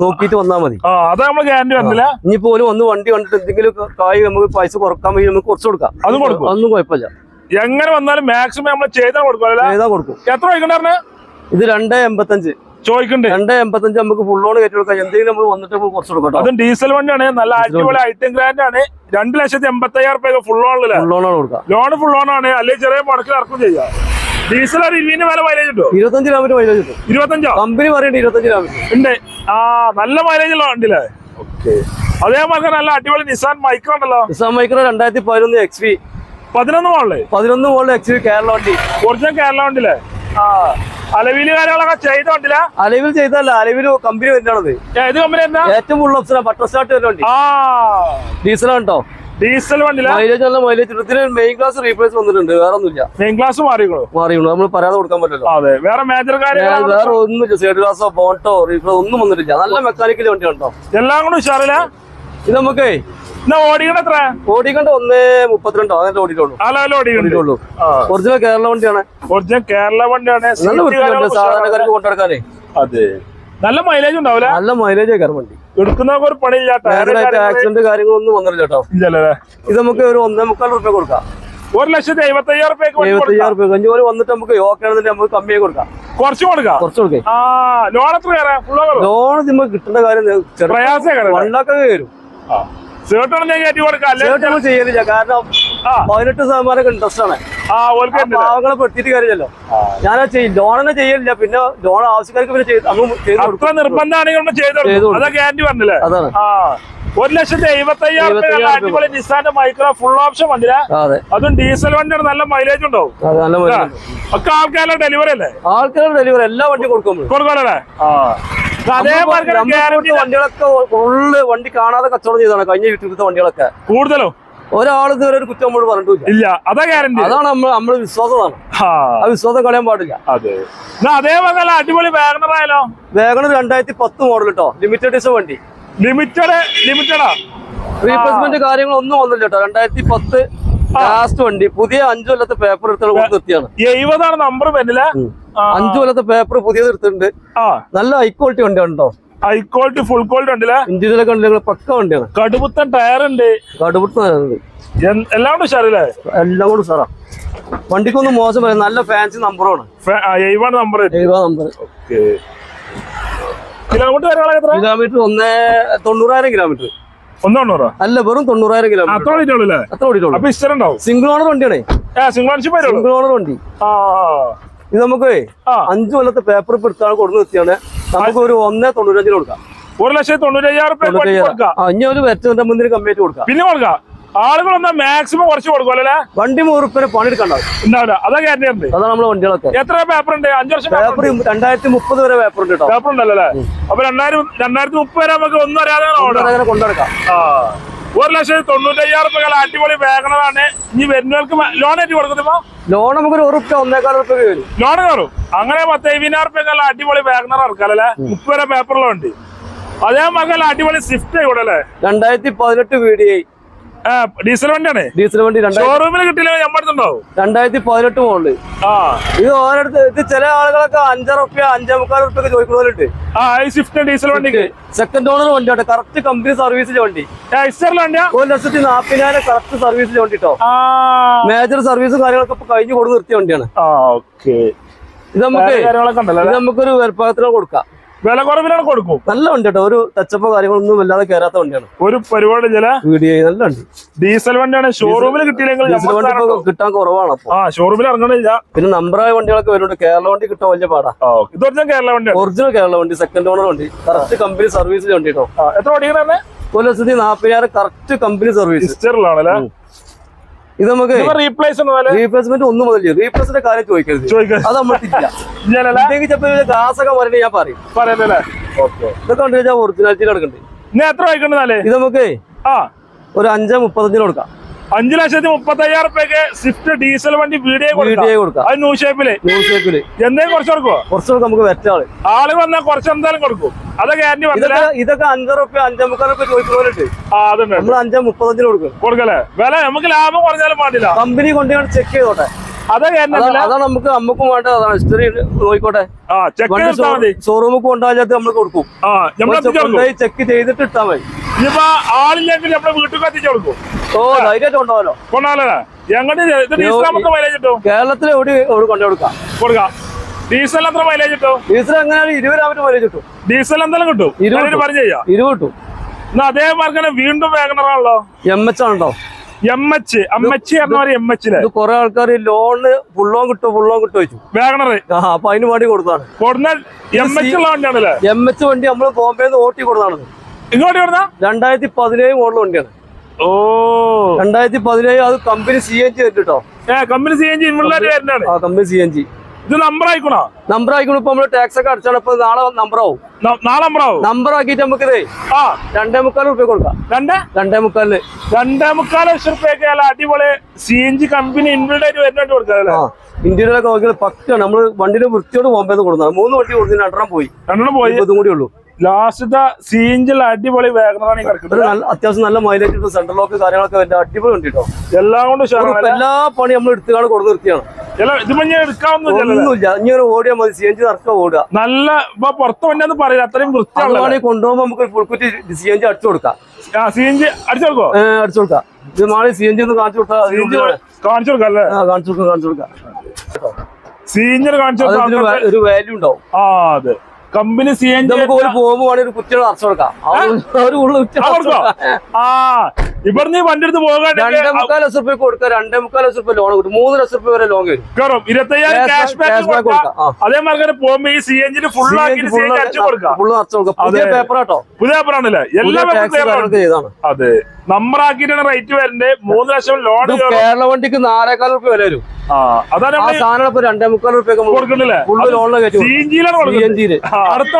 നോക്കിയിട്ട് വന്നാൽ മതി. ആ അതാ നമ്മൾ ഗ്യാരണ്ടി വന്നില്ല. ഇനിയിപ്പോ ഓൽ വന്ന് വണ്ടി കണ്ടിട്ട് എന്തെങ്കിലും കായ് നമുക്ക് പൈസ കുറയ്ക്കാൻ വേണ്ടി നമുക്ക് കുറച്ച് കൊടുക്കാം. അത് കൊടുക്കും. അതൊന്നും കുഴപ്പമില്ല. എങ്ങനെ വന്നാലും മാക്സിമം നമ്മൾ ചെയ്താൽ കൊടുക്കും ചെയ്താൽ കൊടുക്കും. എത്ര വൈകുന്നേരം ഇത് രണ്ട് എൺപത്തഞ്ച്. ചോദിക്കണ്ട്. രണ്ട് എൺപത്തഞ്ച് നമുക്ക് ഫുൾ ലോൺ കയറ്റി കൊടുക്കാം. എന്തെങ്കിലും നമ്മൾ വന്നിട്ട് നമുക്ക് കുറച്ച് കൊടുക്കാം അതും ഡീസൽ വണ്ടിയാണ് നല്ല അടിപൊളി ഐറ്റം ഗ്രാൻഡ് ആണ്. രണ്ട് ലക്ഷത്തി എൺപത്തി അയ്യായിരം രൂപ ഫുൾ ഓണില്ലേ ഫുൾ ലോണാണ് കൊടുക്കാം ലോൺ ഫുൾ ഓണാണ് അല്ലെങ്കിൽ ചെറിയ മുടക്കിൽ ഇറക്കും ചെയ്യാം. ഡീസൽ ഒരു ഇരുവിന്റെ വില മൈലേജ് കിട്ടും ഇരുപത്തഞ്ച് കിലോമീറ്റർ മൈലേജ് കിട്ടും ഇരുപത്തഞ്ചോ? കമ്പനി പറയുന്നുണ്ട് ഇരുപത്തഞ്ച് കിലോമീറ്റർ ഉണ്ട്. ആ നല്ല മൈലേജ് ഉള്ള വണ്ടിയില്ലേ ഓക്കെ അതേമാതിരി നല്ല അടിപൊളി നിസാൻ മൈക്രോ ഉണ്ടല്ലോ. നിസാൻ മൈക്രോ രണ്ടായിരത്തി പതിനൊന്ന് എക്സ് വി പതിനൊന്ന് മോളിൽ? പതിനൊന്ന് മോളിൽ ആക്ച്വലി കേരള വണ്ടി. ഒറിജിനൽ കേരള വണ്ടിയില്ലേ ആ. അലവിൽ കാര്യങ്ങളൊക്കെ ചെയ്ത വണ്ടിയില്ല അലവിൽ ചെയ്തല്ല അലവിൽ കമ്പനി വരുന്നത് ഏത് കമ്പനി എന്താ ഏറ്റവും ഫുൾ ഓപ്ഷനാ ബട്ടർ സ്റ്റാർട്ട് വരുന്ന വണ്ടി. ആ. ഡീസൽ കേട്ടോ ഡീസൽ വണ്ടിയില്ല മൈലേജ് നല്ല മൈലേജ് ഇതിന് മെയിൻ ക്ലാസ് റീപ്ലേസ് വന്നിട്ടുണ്ട് വേറെ ഒന്നുമില്ല മെയിൻ ക്ലാസ് മാറിയുള്ളൂ മാറിയുള്ളൂ നമ്മൾ പറയാതെ കൊടുക്കാൻ പറ്റില്ല അതെ വേറെ മേജർ കാര്യം വേറെ ഒന്നും സൈഡ് ഗ്ലാസോ ബോട്ടോ റീപ്ലേസ് ഒന്നും വന്നിട്ടില്ല. നല്ല മെക്കാനിക്കൽ വണ്ടി ഉണ്ടോ എല്ലാം കൂടെ ഉഷാറില്ല ഇത് നമുക്ക് എന്നാ ഓടിക്കണ എത്ര? ഓടിക്കണ്ട ഒന്ന് മുപ്പത്തിരണ്ടോ അങ്ങനെ ഓടിയിട്ടുള്ളൂ. ഓടിയിട്ടുള്ളൂ. ഒറിജിനൽ കേരള വണ്ടിയാണ്. ഒറിജിനൽ കേരള വണ്ടിയാണ്. സാധാരണക്കാർക്ക് കൊണ്ടെടുക്കാനേ അതെ. നല്ല മൈലേജ് ഉണ്ടാവില്ല? നല്ല മൈലേജ് കയറും വണ്ടി. എടുക്കുന്നവർക്ക് ഒരു പണിയില്ല. ആക്സിഡന്റ് കാര്യങ്ങളൊന്നും വന്നില്ല കേട്ടോ. ഇല്ലല്ലേ? ഇത് നമുക്ക് ഒരു ഒന്നേ മുക്കാൽ റുപ്യ കൊടുക്കാം. ഒരു ലക്ഷത്തി എഴുപത്തി അയ്യായിരം റുപ്യ കഞ്ഞി പോലെ വന്നിട്ട് നമുക്ക് ഓക്കെ നമുക്ക് കമ്മിയായി കൊടുക്കാം. കുറച്ച് കൊടുക്കാം. കുറച്ച് കൊടുക്കാം. ലോൺ എത്ര കയറാം ലോൺ നമുക്ക് കിട്ടുന്ന കാര്യം പ്രയാസം കയറാം വൺ ലാക്ക് വരും. ഞാൻ കയറ്റി കൊടുക്കാം ചെയ്യലില്ല കാരണം പതിനെട്ട് ശതമാനം ഇൻട്രസ്റ്റ് ആണ്. പാവങ്ങളെ പെടുത്തിയിട്ട് കാര്യമില്ലല്ലോ. ഞാനാ ചെയ്യും ലോൺ തന്നെ ചെയ്യലില്ല പിന്നെ ലോൺ ആവശ്യക്കാർക്ക് പിന്നെ നിർബന്ധമാണെങ്കിൽ ചെയ്ത് പറഞ്ഞില്ലേ അതാണ്. ഒരു ലക്ഷത്തി എഴുപത്തി അയ്യായിരം എഴുപത്തയ്യായിരം അടിപൊളി നിസാന്റെ മൈക്രോ ഫുൾ ഓപ്ഷൻ വണ്ടിയാ ആ, അതെ. ഡീസൽ വണ്ടിയാണ് നല്ല മൈലേജ് ഉണ്ടാവും. ഒക്കെ ആൾക്കാരുടെ ഡെലിവറി അല്ലേ? ആൾക്കാരുടെ ഡെലിവറി എല്ലാ വണ്ടിയും കൊടുക്കും കൊടുക്കാനല്ലേ കൊടുക്കാനല്ലേ വണ്ടികളൊക്കെ ഫുള്ള് വണ്ടി കാണാതെ കച്ചവടം ചെയ്താണ് കഴിഞ്ഞ വീട്ടിലത്തെ വണ്ടികളൊക്കെ. കൂടുതലോ? ഒരാൾ ഇതുവരെ ഒരു കുറ്റം നമ്മളോട് പറഞ്ഞിട്ടില്ല ഇല്ല അതാ ഗ്യാരണ്ടി അതാണ് നമ്മൾ നമ്മൾ വിശ്വാസമാണ്. ആ വിശ്വാസം കളയാൻ പാടില്ല. അതെ. അതേപോലെ അടിപൊളി വേഗണർ ആയാലോ? വേഗണർ രണ്ടായിരത്തി പത്ത് മോഡൽ കേട്ടോ ലിമിറ്റഡ് ഡിസ് വണ്ടി ലിമിറ്റഡ് ലിമിറ്റഡാ റീപ്ലേസ്മെന്റ് കാര്യങ്ങളൊന്നും വന്നില്ല കേട്ടോ രണ്ടായിരത്തി പത്ത് ലാസ്റ്റ് വണ്ടി. പുതിയ അഞ്ചു കൊല്ലത്തെ പേപ്പർ എടുത്തുള്ള നിർത്തിയാണ് എഴുപതാണ് നമ്പർ വരുന്നില്ല അഞ്ചു കൊല്ലത്തെ പേപ്പർ പുതിയത് എടുത്തിട്ടുണ്ട്. ആ. നല്ല ഹൈ ക്വാളിറ്റി വണ്ടി ഉണ്ടോ ഹൈ ക്വാളിറ്റി ഫുൾ ക്വാളിറ്റി ഉണ്ടല്ലേ ഇന്ത്യയിലൊക്കെ ഉണ്ടെങ്കിൽ പക്ക വണ്ടിയാണ്. കടുപുത്തൻ ടയർ ഉണ്ട് കടുപുത്തൻ ടയർ ഉണ്ട് എല്ലാം ഉണ്ട് ഉഷാറല്ലേ? എല്ലാം കൂടെ സാറാ വണ്ടിക്കൊന്നും മോശം വരും നല്ല ഫാൻസി നമ്പറാണ് നമ്പർ നമ്പർ കിലോമീറ്റർ കിലോമീറ്റർ ഒന്നേ തൊണ്ണൂറായിരം കിലോമീറ്റർ. അല്ല വെറും തൊണ്ണൂറായിരം കിലോമീറ്റർ. അത്ര ഓടിയിട്ടുള്ളൂ. സിംഗിൾ ഓണർ വണ്ടിയാണേ. സിംഗിൾ ഓണർഷിപ്പ് സിംഗിൾ ഓണർ വണ്ടി. ആ. ഇത് നമുക്ക്. അഞ്ചു കൊല്ലത്തെ പേപ്പർ ഇപ്പൊ എടുത്താണ് കൊടുന്ന് നിർത്തിയാണ്. നമുക്ക് ഒരു ഒന്നേ തൊണ്ണൂറ്റഞ്ചിന് കൊടുക്കാം. ഒരു ലക്ഷത്തി തൊണ്ണൂറ്റയ്യായിരം ഇനി ഒരു വെറ്ററിന്റെ മുന്നിൽ കമ്മിയായിട്ട് കൊടുക്കാം. പിന്നെ കൊടുക്കാം. ആളുകളൊന്നാ മാക്സിമം കുറച്ച് കൊടുക്കും അല്ലേ? വണ്ടി മൂറുപ്പിന് പണിയെടുക്കണ്ടാവും ഉണ്ടാവില്ല. അതാ ഗ്യാരണ്ടി ഉണ്ട്. അതാണ് നമ്മളെ വണ്ടികളൊക്കെ. എത്ര പേപ്പർ ഉണ്ട്? അഞ്ചു വർഷം പേപ്പർ രണ്ടായിരത്തി മുപ്പത് വരെ പേപ്പർ ഉണ്ട് പേപ്പർ ഉണ്ടല്ലേ അപ്പൊ രണ്ടായിരം രണ്ടായിരത്തി മുപ്പത് വരെ നമുക്ക് ഒന്നും അറിയാതെ കൊണ്ടുനടക്കാം. ഒരു ലക്ഷത്തി തൊണ്ണൂറ്റി അയ്യായിരം റുപ്യ അടിപൊളി വേഗണതാണ് ഇനി വരുന്നവർക്ക് ലോൺ ആയിട്ട് കൊടുക്കുമ്പോ ലോൺ നമുക്ക് ഒരു ഉറുപ്പ്യ ഒന്നേക്കാൾ ഉറുപ്പ്യ വരും. ലോൺ കയറും. അങ്ങനെ പത്ത് എഴുപതിനായിരം റുപ്യ അടിപൊളി വാഗ്നർ ഇറക്കാല്ലേ മുപ്പത് വരെ പേപ്പറിലുണ്ട് അതേ മകല്ല അടിപൊളി സ്വിഫ്റ്റ് ഇവിടെ അല്ലേ? രണ്ടായിരത്തി പതിനെട്ട് വീഡിയോ ഡീസൽ വണ്ടിയാണ്? ഡീസൽ വണ്ടി ഷോറൂമിൽ കിട്ടില്ല നമ്മടുത്തുണ്ടാവും രണ്ടായിരത്തി പതിനെട്ട് മോളിൽ ആ. ഇത് ഓരോരുത്തർ ഇത് ചില ആളുകളൊക്കെ അഞ്ചര റുപ്യ അഞ്ചേ മുക്കാൽ റുപ്യ ഒക്കെ ചോദിക്കുന്നവരുണ്ട് സ്വിഫ്റ്റ് ഡീസൽ വണ്ടി. സെക്കൻഡ് ഓണർ വണ്ടിയാണ് കറക്റ്റ് കമ്പനി സർവീസിൽ വണ്ടി. ഒരു ലക്ഷത്തി നാപ്പതിനായിരം കറക്റ്റ് സർവീസിലെ വണ്ടി കേട്ടോ. മേജർ സർവീസും കാര്യങ്ങളൊക്കെ ഇപ്പൊ കഴിഞ്ഞു കൊടുത്ത് നിർത്തിയ വണ്ടിയാണ്. ഇത് നമുക്ക് ഇത് നമുക്കൊരു വരുപ്പാകത്തിന് കൊടുക്കാം. വില കുറവിലാണ് കൊടുക്കും. നല്ല വണ്ടി കേട്ടോ. ഒരു ടച്ചപ്പോ കാര്യങ്ങളൊന്നും ഇല്ലാതെ കയറാത്ത വണ്ടിയാണ്. ഒരു പരിപാടി വീഡിയോ നല്ല വണ്ടി. ഡീസൽ വണ്ടിയാണ്. ഷോറൂമിൽ കിട്ടിയില്ലെങ്കിൽ. കിട്ടാൻ കുറവാണ് ആ ഷോറൂമിൽ ഇറങ്ങണില്ല. പിന്നെ നമ്പറായ വണ്ടികളൊക്കെ വരുന്നുണ്ട്. കേരള വണ്ടി കിട്ടാൻ വലിയ പാടാ. ഇത് പറഞ്ഞാൽ കേരള വണ്ടി ഒറിജിനൽ കേരള വണ്ടി സെക്കൻഡ് ഓണർ വണ്ടി. കറക്റ്റ് കമ്പനി സർവീസിന്റെ വണ്ടി കേട്ടോ. എത്ര വണ്ടി ഒരു ലക്ഷത്തി നാപ്പതിനായിരം കറക്റ്റ് കമ്പനി സർവീസ് ഹിസ്റ്ററിലാണല്ലേ ഇത് നമുക്ക് റീപ്ലേസ്മെന്റ് ഒന്നും മുതൽ റീപ്ലേസിന്റെ കാര്യം ചോദിക്കരുത്. അത് നമ്മൾ ഇല്ല ഇല്ലല്ലേ ഇല്ലെങ്കിൽ ചിലപ്പോൾ ഗ്ലാസ് ഒക്കെ വരണ്ടേ ഞാൻ പറയും. ഇതൊക്കെ കഴിഞ്ഞാൽ ഒറിജിനാലിറ്റി കിടക്കുന്നുണ്ട് ഇത് നമുക്ക് ആ. ഒരു അഞ്ച് മുപ്പത്തഞ്ചിന് കൊടുക്കാം. അഞ്ചു ലക്ഷത്തി മുപ്പത്തി അയ്യായിരം റുപ്യക്ക് സ്വിഫ്റ്റ് ഡീസൽ വണ്ടി വീഡിയോ കൊടുക്കാം. അത് ന്യൂ ഷേപ്പിൽ. ന്യൂസ് പേപ്പറിൽ എന്തെങ്കിലും കുറച്ച് കൊടുക്കുമോ കുറച്ച് നമുക്ക് വെറ്റാൾ ആൾ. വന്നാൽ കുറച്ച് എന്തായാലും കൊടുക്കും. അതൊക്കെ വന്നില്ല ഇതൊക്കെ അഞ്ചര റുപ്യ അഞ്ചേ മുക്കാൽ റുപ്യ ചോദിക്കുന്നവരുണ്ട് ആ അതുണ്ട്. നമ്മൾ അഞ്ചേ മുപ്പത്തഞ്ചിന് കൊടുക്കും. കൊടുക്കല്ലേ? വില നമുക്ക് ലാഭം കുറഞ്ഞാലും പാടില്ല കമ്പനി കൊണ്ടുപോയി ചെക്ക് ചെയ്തോട്ടെ. അതാണ് നമുക്ക് നമുക്കും വേണ്ട അതാണ് ഹിസ്റ്ററി നോക്കിക്കോട്ടെ ഷോറൂമിൽ കൊണ്ടുപോയാൽ നമ്മൾ കൊടുക്കും. ചെക്ക് ചെയ്തിട്ട് ഇട്ടാ മതി. ഇനിയിപ്പോ ആളില്ലെങ്കിൽ നമ്മുടെ വീട്ടിൽ എത്തിച്ചു കൊടുക്കും ഓ ധൈര്യമായിട്ട് കൊണ്ടുപോകാലോ? ഡീസൽ മൈലേജ് കിട്ടും? കേരളത്തിൽ എവിടെ എവിടെ കൊണ്ടു കൊടുക്കാം? കൊടുക്കാം. ഡീസൽ എത്ര മൈലേജ് കിട്ടും? ഡീസൽ മൈലേജ് കിട്ടും. ഡീസൽ കിട്ടും? ഇരുപത് ഞാനൊരു പറഞ്ഞു ചെയ്യാം. ഇരുപത് കിട്ടും. എന്നാ അതേ തന്നെ വീണ്ടും വേഗണറാണല്ലോ? എം എച്ച് ആണല്ലോ. എം എച്ച് എം എച്ച് പറഞ്ഞ ഇത് കുറെ ആൾക്കാർ ലോണ് ലോൺ കിട്ടും ലോൺ കിട്ടും ചോദിച്ചു. വേഗണർ ആ അപ്പൊ അതിന് വേണ്ടി കൊടുത്താണ് കൊടുന്ന എം എച്ച് ഉള്ള വണ്ടിയാണല്ലേ എം വണ്ടി നമ്മൾ ബോംബെന്ന് ഓട്ടി കൊടുത്താണ് ഇങ്ങോട്ട് കൊടുന്ന രണ്ടായിരത്തി പതിനേഴ് മോഡൽ വണ്ടിയാണ്. ഓ. രണ്ടായിരത്തി പതിനേഴ് അത് കമ്പനി സി എൻ ജി കേട്ടോ. Company C N G company C N G ഇത് നമ്പർ ആയിക്കണോ? നമ്പർ ആയിക്കോളും ഇപ്പൊ നമ്മൾ ടാക്സ് ഒക്കെ അടിച്ചാണ്. ഇപ്പൊ നാളെ നമ്പർ ആവും. നാളെ നമ്പർ ആവും? നമ്പർ ആക്കിയിട്ട് നമുക്ക് ഇതേ ആ. രണ്ടേ മുക്കാൽ റുപ്യ കൊടുക്കാം. രണ്ട്? രണ്ടേ മുക്കാലിന്. രണ്ടേ മുക്കാൽ ലക്ഷം റുപ്യൊക്കെ അടിപൊളി C N G company inverter വരുന്നതായിട്ട് കൊടുക്കാല്ലേ ഇന്ത്യയിലൊക്കെ നോക്കിയാൽ പക്കാണ്. നമ്മൾ വണ്ടിയുടെ വൃത്തിയോട് പോകുമ്പോൾ കൊടുക്കുന്നത് മൂന്ന് വണ്ടി കൊടുത്തിന് രണ്ടെണ്ണം പോയി. രണ്ടെണ്ണം പോയി. ഇതും കൂടി ഉള്ളൂ. ലാസ്റ്റത്തെ സീഞ്ചിൽ അടിപൊളി വേഗണറാണ് ഈ കിടക്കുന്നത്. നല്ല അത്യാവശ്യം നല്ല മൈലേജ് കിട്ടും സെൻട്രൽ ലോക്ക് കാര്യങ്ങളൊക്കെ അടിപൊളി ഉണ്ട് കേട്ടോ. എല്ലാം കൊണ്ട് എല്ലാ പണി നമ്മൾ എടുത്തുകാണ് കൊടുത്ത് നിർത്തിയാണ്. ഒന്നുമില്ല. ഓടിയാൽ മതി. സി എൻ ജി നടക്കുക ഓടുക. നല്ല ഇപ്പൊ പുറത്ത് വന്നെന്ന് പറയില്ല. അത്രയും വൃത്തിയാണ് കൊണ്ടുപോകുമ്പോ നമുക്ക് ഫുൾക്കുറ്റി സി എൻ ജി അടിച്ചു കൊടുക്കാം. സി എൻ ജി അടിച്ചു കൊടുക്കോ ഏ, അടിച്ചു കൊടുക്കാം. ഇത് നാളെ സി എൻ ജി ഒന്ന് കാണിച്ചു കാണിച്ചു കൊടുക്കാം അല്ലേ? കാണിച്ചു കൊടുക്കാം കാണിച്ചു കൊടുക്കാം. സി കാണിച്ചു ഒരു വാല്യൂ ഉണ്ടാവും. ആ അതെ. കമ്പനി സി എൻ ജി പോകുമ്പോൾ ഒരു കുറ്റികൾ അടച്ചു കൊടുക്കാം ആ. ഇവിടുന്ന് വണ്ടി എടുത്ത് പോകാണ്ടി കൊടുക്കാം മുക്കാൽ ലക്ഷം റുപ്യ കൊടുക്കുക രണ്ടേ മുക്കാൽ ലക്ഷം രൂപ ലോൺ കിട്ടും മൂന്ന് ലക്ഷം രൂപ വരെ ലോൺ വരും. കയറും ഇരുപത്തയ്യായിരം Cash ക്യാഷ് back- ബാക്ക് കൊടുക്കാം. അതേമാതിരി പോകുമ്പോ ഈ സി എൻ ജിന് ഫുൾ ആക്കി അടിച്ചു കൊടുക്കാം. ഫുള്ള് പുതിയ അതെ. പേപ്പർ കേട്ടോ പുതിയ പേപ്പറാണല്ലേ എല്ലാ പുതിയ ടാക്സ് പേപ്പറും കാര്യങ്ങളൊക്കെ ചെയ്താണ് അതെ. റേറ്റ് വരണ്ടേ മൂന്ന് ലക്ഷം ലോൺ ഇത് കേരള വണ്ടിക്ക് നാലേക്കാൽ റുപ്യ വില വരും. ആ അതാണ് ആ നമ്മൾ സാധനം ഇപ്പൊ രണ്ടേ മുക്കാൽ റുപ്യൊക്കെ കൊടുക്കണ്ടല്ലേ ഫുള്ള് ലോണിൽ കയറ്റി സി എൻ ജിയിലാണ് കൊടുക്കുന്നത്. എൻ ജിയിൽ അടുത്ത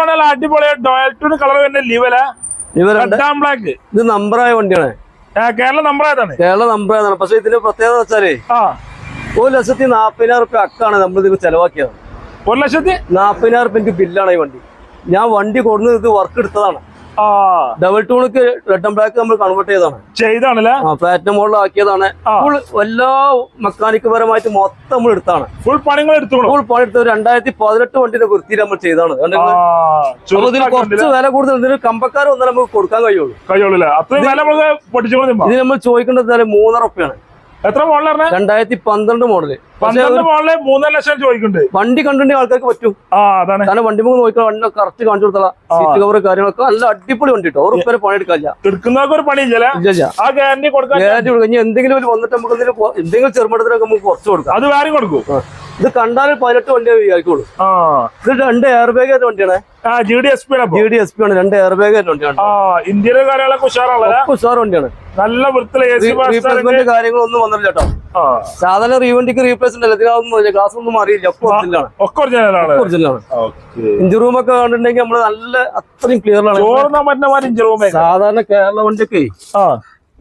കളർ വരുന്ന ലിവല ഇവരുണ്ട് രണ്ട് ബ്ലാക്ക് ഇത് നമ്പറായ വണ്ടിയാണ്. കേരള നമ്പർ ഏതാണ്? കേരള നമ്പറായതാണ് പക്ഷെ ഇതിന്റെ പ്രത്യേകത വെച്ചാലേ ആ. ഒരു ലക്ഷത്തി നാപ്പതിനായിരം റുപ്യ അക്കാണ് നമ്മൾ ഇതിന് ചെലവാക്കിയത്. ഒരു ലക്ഷത്തി നാപ്പതിനായിരം റുപ്യ എനിക്ക് ബില്ലാണ് ഈ വണ്ടി. ഞാൻ വണ്ടി കൊടുന്ന് ഇത് വർക്ക് എടുത്തതാണ്. ഡബിൾ ടൂണിക്ക് റെഡ് ആൻഡ് ബ്ലാക്ക് നമ്മൾ കൺവേർട്ട് ചെയ്താണ് ചെയ്താണല്ലേ? ഫ്ലാറ്റിന് മുകളിൽ മോഡൽ ആക്കിയതാണ് എല്ലാ മെക്കാനിക് പരമായിട്ട് മൊത്തം നമ്മൾ എടുത്താണ്. ഫുൾ പണികൾ എടുത്തു ഫുൾ പണി എടുത്ത് രണ്ടായിരത്തി പതിനെട്ട് വണ്ടിന്റെ വൃത്തിയിൽ നമ്മൾ ചെയ്താണ് കുറച്ച് വില കൂടുതൽ ഇതിന് കമ്പക്കാർ ഒന്നും നമുക്ക് കൊടുക്കാൻ കഴിയുള്ളൂ. കഴിയുള്ളൂ. ഇത് നമ്മൾ ചോദിക്കേണ്ടത് മൂന്നര റുപ്യാണ് എത്ര മോഡൽ പറഞ്ഞ? രണ്ടായിരത്തി പന്ത്രണ്ട് മോഡൽ പന്ത്രണ്ട് മോഡൽ മൂന്നര ലക്ഷം ചോദിക്കുന്നുണ്ട്. വണ്ടി കണ്ടിട്ടുണ്ടെങ്കിൽ ആൾക്കാർക്ക് പറ്റും. ആ അതാണ്. കാരണം വണ്ടി മുഖം നോക്കിയാൽ വണ്ടി കറക്റ്റ് കാണിച്ചു കൊടുത്തോളാം സീറ്റ് കവർ കാര്യങ്ങളൊക്കെ നല്ല അടിപൊളി വണ്ടി കേട്ടോ ഒരു പേര് പണിയെടുക്കാനില്ല എടുക്കുന്നവർക്ക് ഒരു പണിയില്ല ആ ഗ്യാരണ്ടി കൊടുക്കാൻ ഗ്യാരണ്ടി കൊടുക്കാം. ഇനി എന്തെങ്കിലും ഒരു വന്നിട്ട് നമുക്ക് എന്തെങ്കിലും കൊ- നമുക്ക് കുറച്ച് കൊടുക്കാം. അത് വേറെ കൊടുക്കും. ഇത് കണ്ടാൽ പതിനെട്ട് വണ്ടി വിചാരിക്കുള്ളൂ. ആ. ഇത് രണ്ട് എയർ ബാഗ് ആയിട്ട് വണ്ടിയാണ്. G D S P G D S P ആണ് രണ്ട് എയർ ബാഗ് ആയിട്ട് വണ്ടിയാണ്. ഇന്ത്യയിലെ കാര്യങ്ങളൊക്കെ ഉഷാറാണ് ഉഷാർ വണ്ടിയാണ്. നല്ല റീപ്ലേസ്മെന്റ് കാര്യങ്ങളൊന്നും വന്നില്ല കേട്ടോ. സാധാരണ റീവണ്ടിക്ക് റീപ്ലേസ്മെന്റ് അല്ല ഇതിനൊന്നും ഗ്ലാസ് ഒന്നും അറിയില്ല ഒക്കെ ഒറിജിനലാണ് ഒക്കെ ഒറിജിനലാണ് ഒറിജിനലാണ് ഇഞ്ചി റൂം ഒക്കെ കണ്ടിട്ടുണ്ടെങ്കിൽ നമ്മൾ നല്ല അത്രയും ക്ലിയർ ആണ്. സാധാരണ കേരള വണ്ടിയൊക്കെ ആ.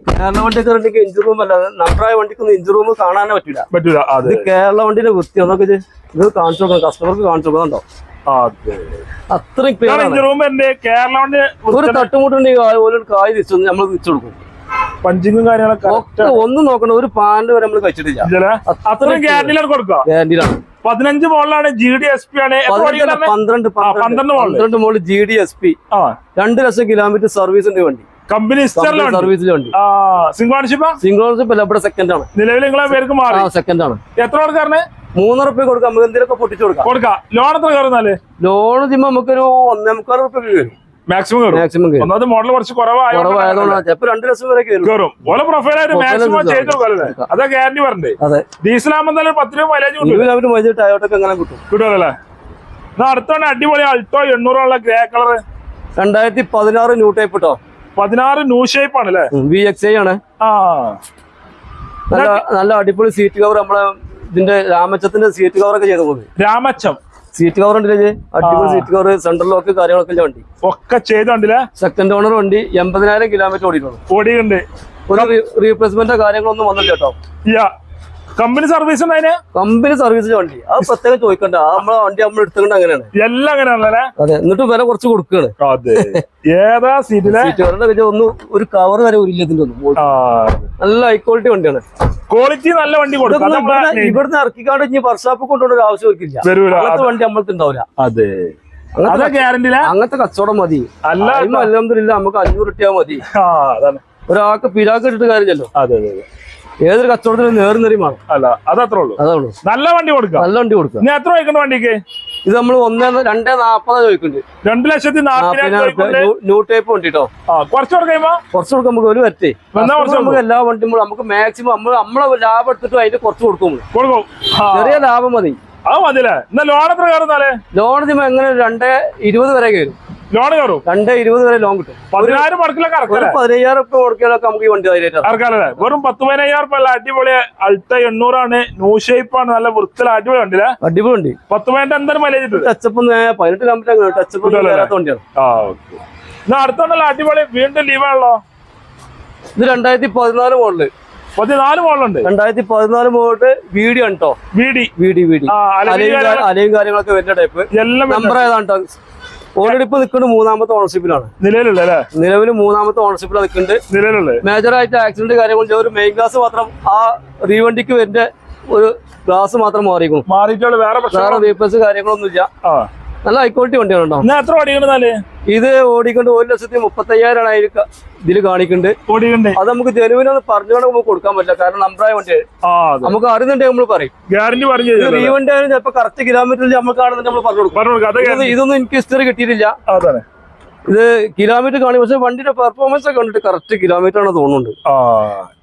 കേരള വണ്ടിക്ക് വണ്ടിക്ക് ഇഞ്ചി റൂം അല്ല നമ്പറായ വണ്ടിക്കൊന്നും ഇഞ്ചി റൂം കാണാനേ പറ്റില്ല പറ്റൂല അതെ. ഇത് കേരള വണ്ടിന്റെ വൃത്തി അതൊക്കെ ഇത്. കാണിച്ചു കൊടുക്കണം കസ്റ്റമർക്ക് കാണിച്ചു കൊടുക്കുന്നുണ്ടോ അതെ. അത്രയും ഒരു തട്ടുമുട്ടുണ്ടെങ്കിൽ കായ് തിരിച്ചു നമ്മൾ തിരിച്ചു കൊടുക്കും. പഞ്ചിങ്ങും കാര്യങ്ങളൊക്കെ ഒക്കെ ഒന്നും നോക്കണ്ട ഒരു പാന്റ് വരെ നമ്മൾ കഴിച്ചിട്ടില്ല. ഇഞ്ചിലെ അത്രയും ഗ്യാരണ്ടിയിലാണ് കൊടുക്കുക? ഗ്യാരണ്ടിയിലാണ് പതിനഞ്ച് മോളിലാണ് ജി ഡി എസ് പി ആണ്? പന്ത്രണ്ട് പന്ത്രണ്ട്. പന്ത്രണ്ട് മോളിൽ. മോൾ ജി ഡി എസ് പി രണ്ട് ലക്ഷം കിലോമീറ്റർ സർവീസ് ഉണ്ട് വണ്ടി. കമ്പനി സർവീസിലുണ്ട്. സിംഗിൾ ഇവിടെ സെക്കൻഡ് ആണ്. നിലവിൽ നിങ്ങളെ പേർക്ക് മാറി? സെക്കൻഡ് ആണ്. എത്ര കൊടുക്കാറിന് മൂന്നര റുപ്യ കൊടുക്കാം നമുക്ക് പൊട്ടിച്ചു കൊടുക്കാം. കൊടുക്കാം. ലോൺ എത്ര കയറുന്നാൽ ലോൺ ചെയ്യുമ്പോൾ നമുക്കൊരു ഒന്നേ മുക്കാൽ റുപ്യ വരും മാക്സിമം കയറും. മാക്സിമം കയറും. ഒന്നാമത് മോഡൽ കുറച്ച് കുറവായതുകൊണ്ട് കുറവായതുകൊണ്ടാണ് ചിലപ്പോൾ രണ്ട് ലക്ഷം വരെ കയറും. കയറും. ഓല പ്രൊഫൈലായിട്ട് മാക്സിമം എടുക്കാം. ചെയ്ത് കൊടുക്കാല്ലേ അതാ ഗ്യാരണ്ടി പറഞ്ഞേ അതെ. ഡീസൽ ആകുമ്പോൾ എന്തായാലും പത്ത് രൂപ മൈലേജ് കിട്ടും. ഇരുപത് അവർ മൈജ് ടയോട്ടൊക്കെ എങ്ങനെ കിട്ടും? കിട്ടുമല്ലേ എന്നാ അടുത്താണ് അടിപൊളി അൾട്ടോ എണ്ണൂറുള്ള ഗ്രേ കളർ രണ്ടായിരത്തി പതിനാറ് ന്യൂ ടൈപ്പ് കേട്ടോ പതിനാറ് ന്യൂ ഷേപ്പ് ആണ് അല്ലേ വി എക്സ് ഐ ആണ്. ആ. നല്ല നല്ല അടിപൊളി സീറ്റ് കവർ നമ്മളെ ഇതിന്റെ രാമച്ചത്തിന്റെ സീറ്റ് കവർ ഒക്കെ ചെയ്ത് പോകുന്നത് രാമച്ചം. സീറ്റ് കവർ ഉണ്ടല്ലേ അടിപൊളി സീറ്റ് കവർ സെൻട്രൽ ലോക്ക് കാര്യങ്ങളൊക്കെ വണ്ടി. ഒക്കെ ചെയ്തോണ്ടില്ലേ സെക്കൻഡ് ഓണർ വണ്ടി എൺപതിനായിരം കിലോമീറ്റർ ഓടിയിട്ടുണ്ട് ഓടിയിട്ടുണ്ട്. ഒരു റീപ്ലേസ്മെന്റോ കാര്യങ്ങളൊന്നും വന്നില്ല കേട്ടോ. കമ്പനി സർവീസ് കമ്പനി സർവീസിന്റെ വണ്ടി. അത് പ്രത്യേകം ചോദിക്കണ്ട. ആ നമ്മളെ വണ്ടി നമ്മൾ എടുത്തുകൊണ്ട് അങ്ങനെയാണ്. എല്ലാം അങ്ങനെയാണല്ലേ അതെ എന്നിട്ട് വില കുറച്ച് കൊടുക്കുകയാണ് അതെ. ഏതാ സീറ്റിലെ ഒന്ന് ഒരു കവർ വരെ ഒരു ഇല്ലതിന്റെ ഒന്നും നല്ല ഹൈ ക്വാളിറ്റി വണ്ടിയാണ്. ക്വാളിറ്റി നല്ല വണ്ടി കൊടുക്കും. ഇവിടുന്ന് ഇറക്കിക്കാണ്ട് ഇനി വർഷാപ്പ് കൊണ്ടുപോകേണ്ട ഒരു ആവശ്യം ഒരിക്കില്ല വരൂല. അങ്ങനത്തെ വണ്ടി നമ്മൾക്ക് ഉണ്ടാവില്ല. അതെ. അങ്ങനത്തെ കച്ചവടം മതി. അല്ല അലഹമില്ല നമുക്ക് അഞ്ഞൂറ് കിട്ടിയാൽ മതി. ഒരാൾക്ക് പിരാക്ക് ഇട്ടിട്ട് അതെ അതെ അതെ. ഏതൊരു കച്ചവടത്തിനും നേർ നെറിയുമാണ് അല്ല അതത്രേ ഉള്ളൂ. ഉള്ളു. നല്ല വണ്ടി കൊടുക്കാം നല്ല വണ്ടി കൊടുക്കുക. ഇനി എത്ര വയ്ക്കുന്ന വണ്ടിക്ക്? ഇത് നമ്മൾ ഒന്നേ രണ്ടേ നാപ്പതാ ചോദിക്കുന്നുണ്ട് രണ്ടു ലക്ഷത്തി. ന്യൂ- ടൈപ്പ് വണ്ടി കേട്ടോ ആ കുറച്ച് കൊടുക്കുമ്പോ? കുറച്ച് കൊടുക്കാൻ നമുക്ക് ഒരു കുറച്ച് നമുക്ക് എല്ലാ വണ്ടിയും നമുക്ക് മാക്സിമം നമ്മൾ നമ്മളെ ലാഭം എടുത്തിട്ട് അതിന്റെ കുറച്ച് കൊടുക്കും. കൊടുക്കും. ചെറിയ ലാഭം മതി. അത് മതിയല്ലേ? എന്നാ ലോൺ എത്ര കയറുന്നാലേ ലോൺ എങ്ങനെ രണ്ടേ ഇരുപത് വരെ കയറും. ലോൺ കയറും. രണ്ട് ഇരുപത് വരെ ലോൺ കിട്ടും. പതിനായിരം ഒരു ഇറക്കല്ലേ? പതിനയ്യായിരം റുപ്യ കൊടുക്കാനൊക്കെ നമുക്ക് ഈ വണ്ടി ധൈര്യമായിട്ട് വെറും പത്ത് പതിനയ്യായിരം അല്ല അടിപൊളി അൾട്ട എണ്ണൂറാണ്. ന്യൂ ഷേപ്പ് ആണ് നല്ല വൃത്തിയിൽ അടിപൊളി വണ്ടിയില്ല അടിപൊളി വണ്ടി. പത്ത് പതിനെട്ട് എന്തായാലും മൈലേജ് ടച്ചപ്പ് പതിനെട്ട് കമ്പനി ടച്ചപ്പ് വണ്ടിയാണ്. ആ ഓക്കെ. എന്നാ അടുത്തുണ്ടല്ലോ അടിപൊളി? വീണ്ടും ലീവാണല്ലോ ഇത് രണ്ടായിരത്തി പതിനാല് മോഡൽ പതിനാല് മോഡലുണ്ട് രണ്ടായിരത്തി പതിനാല് മോഡൽ വീഡിയോ വീടി. വീഡി വീഡി അലവിൽ അലയും കാര്യങ്ങളൊക്കെ വരുന്ന ടൈപ്പ് എല്ലാം നമ്പർ ഏതാണ് ഓൾറെഡി ഇപ്പൊ നിൽക്കുന്നത് മൂന്നാമത്തെ ഓണർഷിപ്പിലാണ് നിലവിലുള്ള അല്ലേ? നിലവിൽ മൂന്നാമത്തെ ഓണർഷിപ്പിൽ നിൽക്കുന്നത്. നിലവിലുള്ള. മേജർ ആയിട്ട് ആക്സിഡന്റ് കാര്യങ്ങൾ ഒരു മെയിൻ ഗ്ലാസ് മാത്രം ആ റീവണ്ടിക്ക് വരുന്ന ഒരു ഗ്ലാസ് മാത്രം മാറിയിരിക്കുന്നു. മാറിയിട്ടുള്ള വേറെ വേറെ വേപ്പേഴ്സ് കാര്യങ്ങളൊന്നുമില്ല. നല്ല ഹൈ ക്വാളിറ്റി വണ്ടിയാണ് എത്ര ഓടിക്കണെന്നാൽ ഇത് ഓടിക്കൊണ്ട് ഒരു ലക്ഷത്തി മുപ്പത്തയ്യായിരമാണ് അതിൽ ഇതിൽ കാണിക്കുന്നുണ്ട് അത് നമുക്ക് ജനുവിനൊന്ന് പറഞ്ഞുകൊണ്ട് നമുക്ക് കൊടുക്കാൻ പറ്റില്ല. കാരണം നമ്പറായ വണ്ടിയാണ് നമുക്ക് അറിയുന്നുണ്ടെങ്കിൽ നമ്മൾ പറയും. ഗ്യാരണ്ടി പറഞ്ഞു. റീവണ്ടി ആയാലും ചിലപ്പോൾ കറക്റ്റ് കിലോമീറ്ററിൽ നമ്മൾ കാണുന്നുണ്ട് നമ്മൾ പറഞ്ഞു കൊടുക്കും. ഇതൊന്നും- എനിക്ക് ഹിസ്റ്ററി കിട്ടിയിട്ടില്ല. ഇത് കിലോമീറ്റർ കാണി. പക്ഷെ വണ്ടിയുടെ പെർഫോമൻസ് ഒക്കെ കണ്ടിട്ട് കറക്റ്റ് കിലോമീറ്റർ ആണ് തോന്നുന്നുണ്ട്.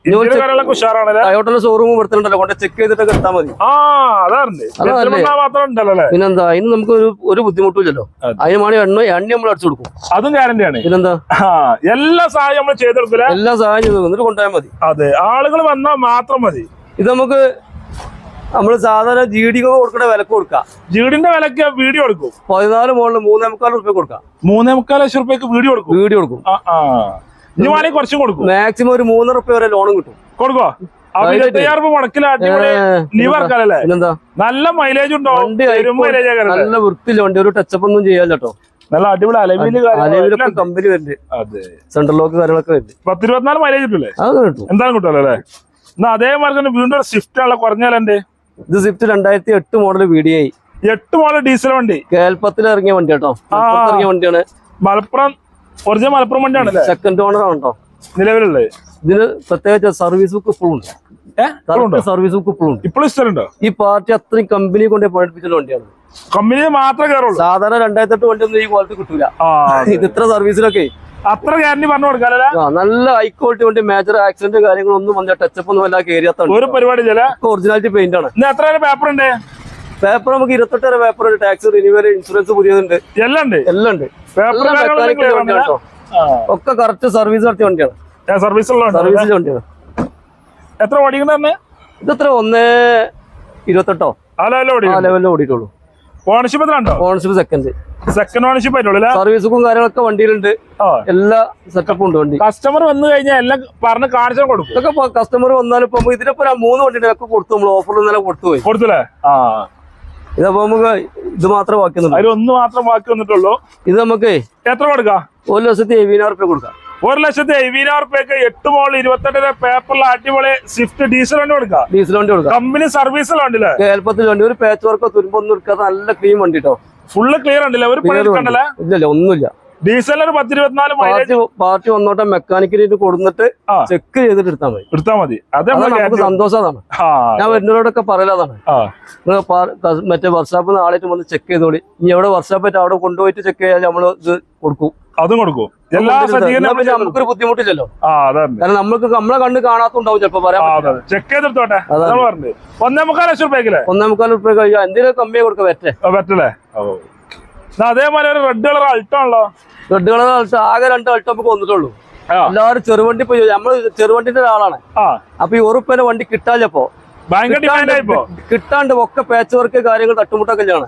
ടയോട്ടയുടെ ഷോറൂം എടുത്തിട്ടുണ്ടല്ലോ കൊണ്ട് ചെക്ക് ചെയ്തിട്ടൊക്കെ എടുത്താൽ മതി. പിന്നെന്താ അതിന് നമുക്ക് ഒരു ഒരു ബുദ്ധിമുട്ടില്ലല്ലോ അതിനുമാണ് എണ്ണ എണ്ണ നമ്മൾ അടിച്ചു കൊടുക്കും. അതും ഗ്യാരണ്ടിയാണ് പിന്നെന്താ? എല്ലാ സഹായം നമ്മൾ ചെയ്തെടുക്കില്ല എല്ലാ സഹായം ചെയ്തു എന്നിട്ട് കൊണ്ടുപോയാൽ മതി. അതെ. ആളുകൾ വന്നാൽ മാത്രം മതി. ഇത് നമുക്ക് നമ്മൾ സാധാരണ ജി ഡി കൊടുക്കുന്ന വിലക്ക് കൊടുക്കാം. ജീഡിന്റെ വിലക്ക് വീഡിയോ കൊടുക്കും പതിനാല് മുകളിൽ മൂന്നേ മുക്കാൽ റുപ്യ കൊടുക്കാം. മൂന്നേ മുക്കാൽ ലക്ഷം റുപ്യക്ക് വീഡിയോ കൊടുക്കും വീഡിയോ കൊടുക്കും ആ. ഇനി വേണമെങ്കിൽ കുറച്ചും കൊടുക്കും. മാക്സിമം ഒരു മൂന്നര റുപ്യ വരെ ലോണും കിട്ടും. കൊടുക്കോ? നല്ല മൈലേജ് ഉണ്ടോ? നല്ല വൃത്തിയില്ല വണ്ടി ഒരു ടച്ചപ്പ് ഒന്നും ചെയ്യാല്ലോ കേട്ടോ നല്ല അടിപൊളി അലവിൽ കമ്പനി വരുന്നുണ്ട് സെൻട്രൽ ലോക്ക് കാര്യങ്ങളൊക്കെ വരുന്നുണ്ട് പത്തിരുപത്തിനാല് മൈലേജ് കിട്ടൂലേ? കിട്ടും. എന്തായാലും കിട്ടുമല്ലോ അല്ലേ? എന്നാ അതേമാതിരി തന്നെ വീണ്ടും ഒരു സ്വിഫ്റ്റ് ആണല്ലോ കുറഞ്ഞാലെന്റെ ഇത് സ്വിഫ്റ്റ് രണ്ടായിരത്തി എട്ട് മോഡൽ വി ഡി ഐ എട്ട് മോഡൽ ഡീസൽ വണ്ടി. കേൽപ്പത്തിൽ ഇറങ്ങിയ വണ്ടി കേട്ടോ ഇറങ്ങിയ വണ്ടിയാണ്. മലപ്പുറം ഒറിജിനൽ മലപ്പുറം വണ്ടിയാണല്ലേ? സെക്കൻഡ് ഓണർ ആണോ നിലവിലുള്ളത്? ഇതിന് പ്രത്യേകിച്ച് സർവീസ് ബുക്ക് ഇപ്പോഴും ഉണ്ട്. സർവീസ് ബുക്ക് ഇപ്പോഴും ഇപ്പോഴും ഇഷ്ടമുണ്ടോ? ഈ പാർട്ടി അത്രയും കമ്പനി കൊണ്ട് പഠിപ്പിച്ച വണ്ടിയാണ്. കമ്പനി മാത്രമേ കയറുള്ളൂ? സാധാരണ രണ്ടായിരത്തി എട്ട് വണ്ടി ഒന്നും ഈ ക്വാളിറ്റി കിട്ടൂല ഇത് ഇത്ര സർവീസിലൊക്കെ അത്ര ഗ്യാരണ്ടി പറഞ്ഞു കൊടുക്കാനല്ലേ നല്ല ഹൈ ക്വാളിറ്റി വണ്ടി മേജർ ആക്സിഡന്റ് കാര്യങ്ങളൊന്നും വന്ന ടച്ചപ്പ് ഒന്നും അല്ല കയറിയാത്ത ഒരു പരിപാടി ഒറിജിനാലിറ്റി പെയിന്റ് ആണ്. എത്ര പേപ്പർ ഉണ്ട്? പേപ്പർ നമുക്ക് ഇരുപത്തെട്ട് വരെ പേപ്പർ ഉണ്ട് ടാക്സ് റിന്യൂവൽ ഇൻഷുറൻസ് പുതിയതുണ്ട്. എല്ലാം ഉണ്ട്. എല്ലാം ഉണ്ട്. കേട്ടോ. ഒക്കെ കറക്റ്റ് സർവീസ് നടത്തിയ വണ്ടിയാണ് സർവീസ് വണ്ടിയാണ് എത്ര ഓടിക്കണ തന്നെ? ഇതെത്ര? ഒന്ന് ഇരുപത്തെട്ടോ? ആ ലെവലിൽ ഓടിയിട്ടുള്ളൂ. ഓണർഷിപ്പ് എത്രണ്ടോ ഓണർഷിപ്പ് സെക്കൻഡ് സെക്കൻഡ് ഓണർഷിപ്പ് ആയിട്ടുള്ളൂ സർവീസും കാര്യങ്ങളൊക്കെ വണ്ടിയിലുണ്ട്. എല്ലാ സെറ്റപ്പും ഉണ്ട് വണ്ടി. കസ്റ്റമർ വന്നു കഴിഞ്ഞാൽ എല്ലാം പറഞ്ഞ് കാണിച്ചാൽ കൊടുക്കും. ഇതൊക്കെ കസ്റ്റമർ വന്നാലും ഇപ്പൊ ഇതിനിപ്പോ മൂന്ന് വണ്ടി കൊടുത്തു നമ്മൾ ഓഫറിൽ ഇന്നലെ കൊടുത്തു പോയി. കൊടുത്തില്ലേ ആ. ഇതപ്പോ നമുക്ക് ഇത് മാത്രം ബാക്കി ഒന്ന് മാത്രം ബാക്കി വന്നിട്ടുള്ളൂ. ഇത് നമുക്ക് എത്ര കൊടുക്കാം? ഒരു ലക്ഷത്തി എഴുപതിനായിരം റുപ്യ കൊടുക്കാം. ഒരു ലക്ഷത്തി എഴുപതിനായിരം റുപ്യക്ക് എട്ട് മോൾ ഇരുപത്തെട്ടിന് പേപ്പറിൽ അടിപൊളി സ്വിഫ്റ്റ് ഡീസൽ വണ്ടി കൊടുക്കാം. ഡീസൽ വണ്ടി കൊടുക്കാം. കമ്പനി സർവീസിൽ ഉണ്ടല്ലേ കേൽപ്പത്തിൽ വണ്ടി ഒരു പേച്ച് വർക്കോ തുരുമ്പൊന്നും എടുക്കാതെ നല്ല ക്ലീൻ വണ്ടി കേട്ടോ ഫുള്ള് ക്ലിയർ ഉണ്ടല്ലേ ഒരു പണി എടുക്കണ്ടല്ലേ? ഇല്ലല്ല ഒന്നുമില്ല. ഡീസലിന് ഒരു പത്തിരുപത്തിനാല് മൈലേജ് പാർട്ടി വന്നോട്ടെ മെക്കാനിക്കിന് കൊടുത്തിട്ട് ചെക്ക് ചെയ്തിട്ട് എടുത്താൽ മതി. എടുത്താൽ മതി. നമുക്ക് guarantee- സന്തോഷം ആ. ഞാൻ വരുന്നവരോടൊക്കെ പറയലതാണ് മറ്റേ വർഷാപ്പ് ആളായിട്ട് വന്ന് ചെക്ക് ചെയ്തോളി. ഇനി എവിടെ വർക്ക്ഷോപ്പായിട്ട് അവിടെ കൊണ്ടുപോയിട്ട് ചെക്ക് ചെയ്യാൻ നമ്മൾ ഇത് കൊടുക്കും. അതും കൊടുക്കും. എല്ലാ സജ്ജീകരണം നമുക്കൊരു ബുദ്ധിമുട്ടില്ലല്ലോ. കാരണം നമ്മൾക്ക് നമ്മളെ കണ്ണ് കാണാത്തുണ്ടാവും ചിലപ്പോ പറയാം ചെക്ക് ചെയ്തെടുത്തോട്ടെ അതാണ്. നമ്മൾ ഒന്നേ മുക്കാൽ ലക്ഷം രൂപ ഒന്നേ മുക്കാൽ രൂപ കഴിയാ എന്തെങ്കിലും കമ്മിയെ കൊടുക്കാം? പറ്റേ പറ്റില്ലേ അതേമാതിരി ഒരു റെഡ് കളർ അൾട്ടോ ആണല്ലോ. റെഡ് കളർ അൾട്ടോ ആകെ രണ്ട് അൾട്ടോ നമുക്ക് വന്നിട്ടുള്ളൂ. എല്ലാവരും ചെറുവണ്ടി പോയി നമ്മൾ ചെറുവണ്ടിന്റെ ഒരാളാണ്. അപ്പൊ ഈ ഉറുപ്പേനെ വണ്ടി കിട്ടാല്ലപ്പോ കിട്ടാണ്ട് ഒക്കെ പാച്ച് വർക്ക് കാര്യങ്ങൾ തട്ടുമുട്ടൊക്കെ ഇല്ലാണ്.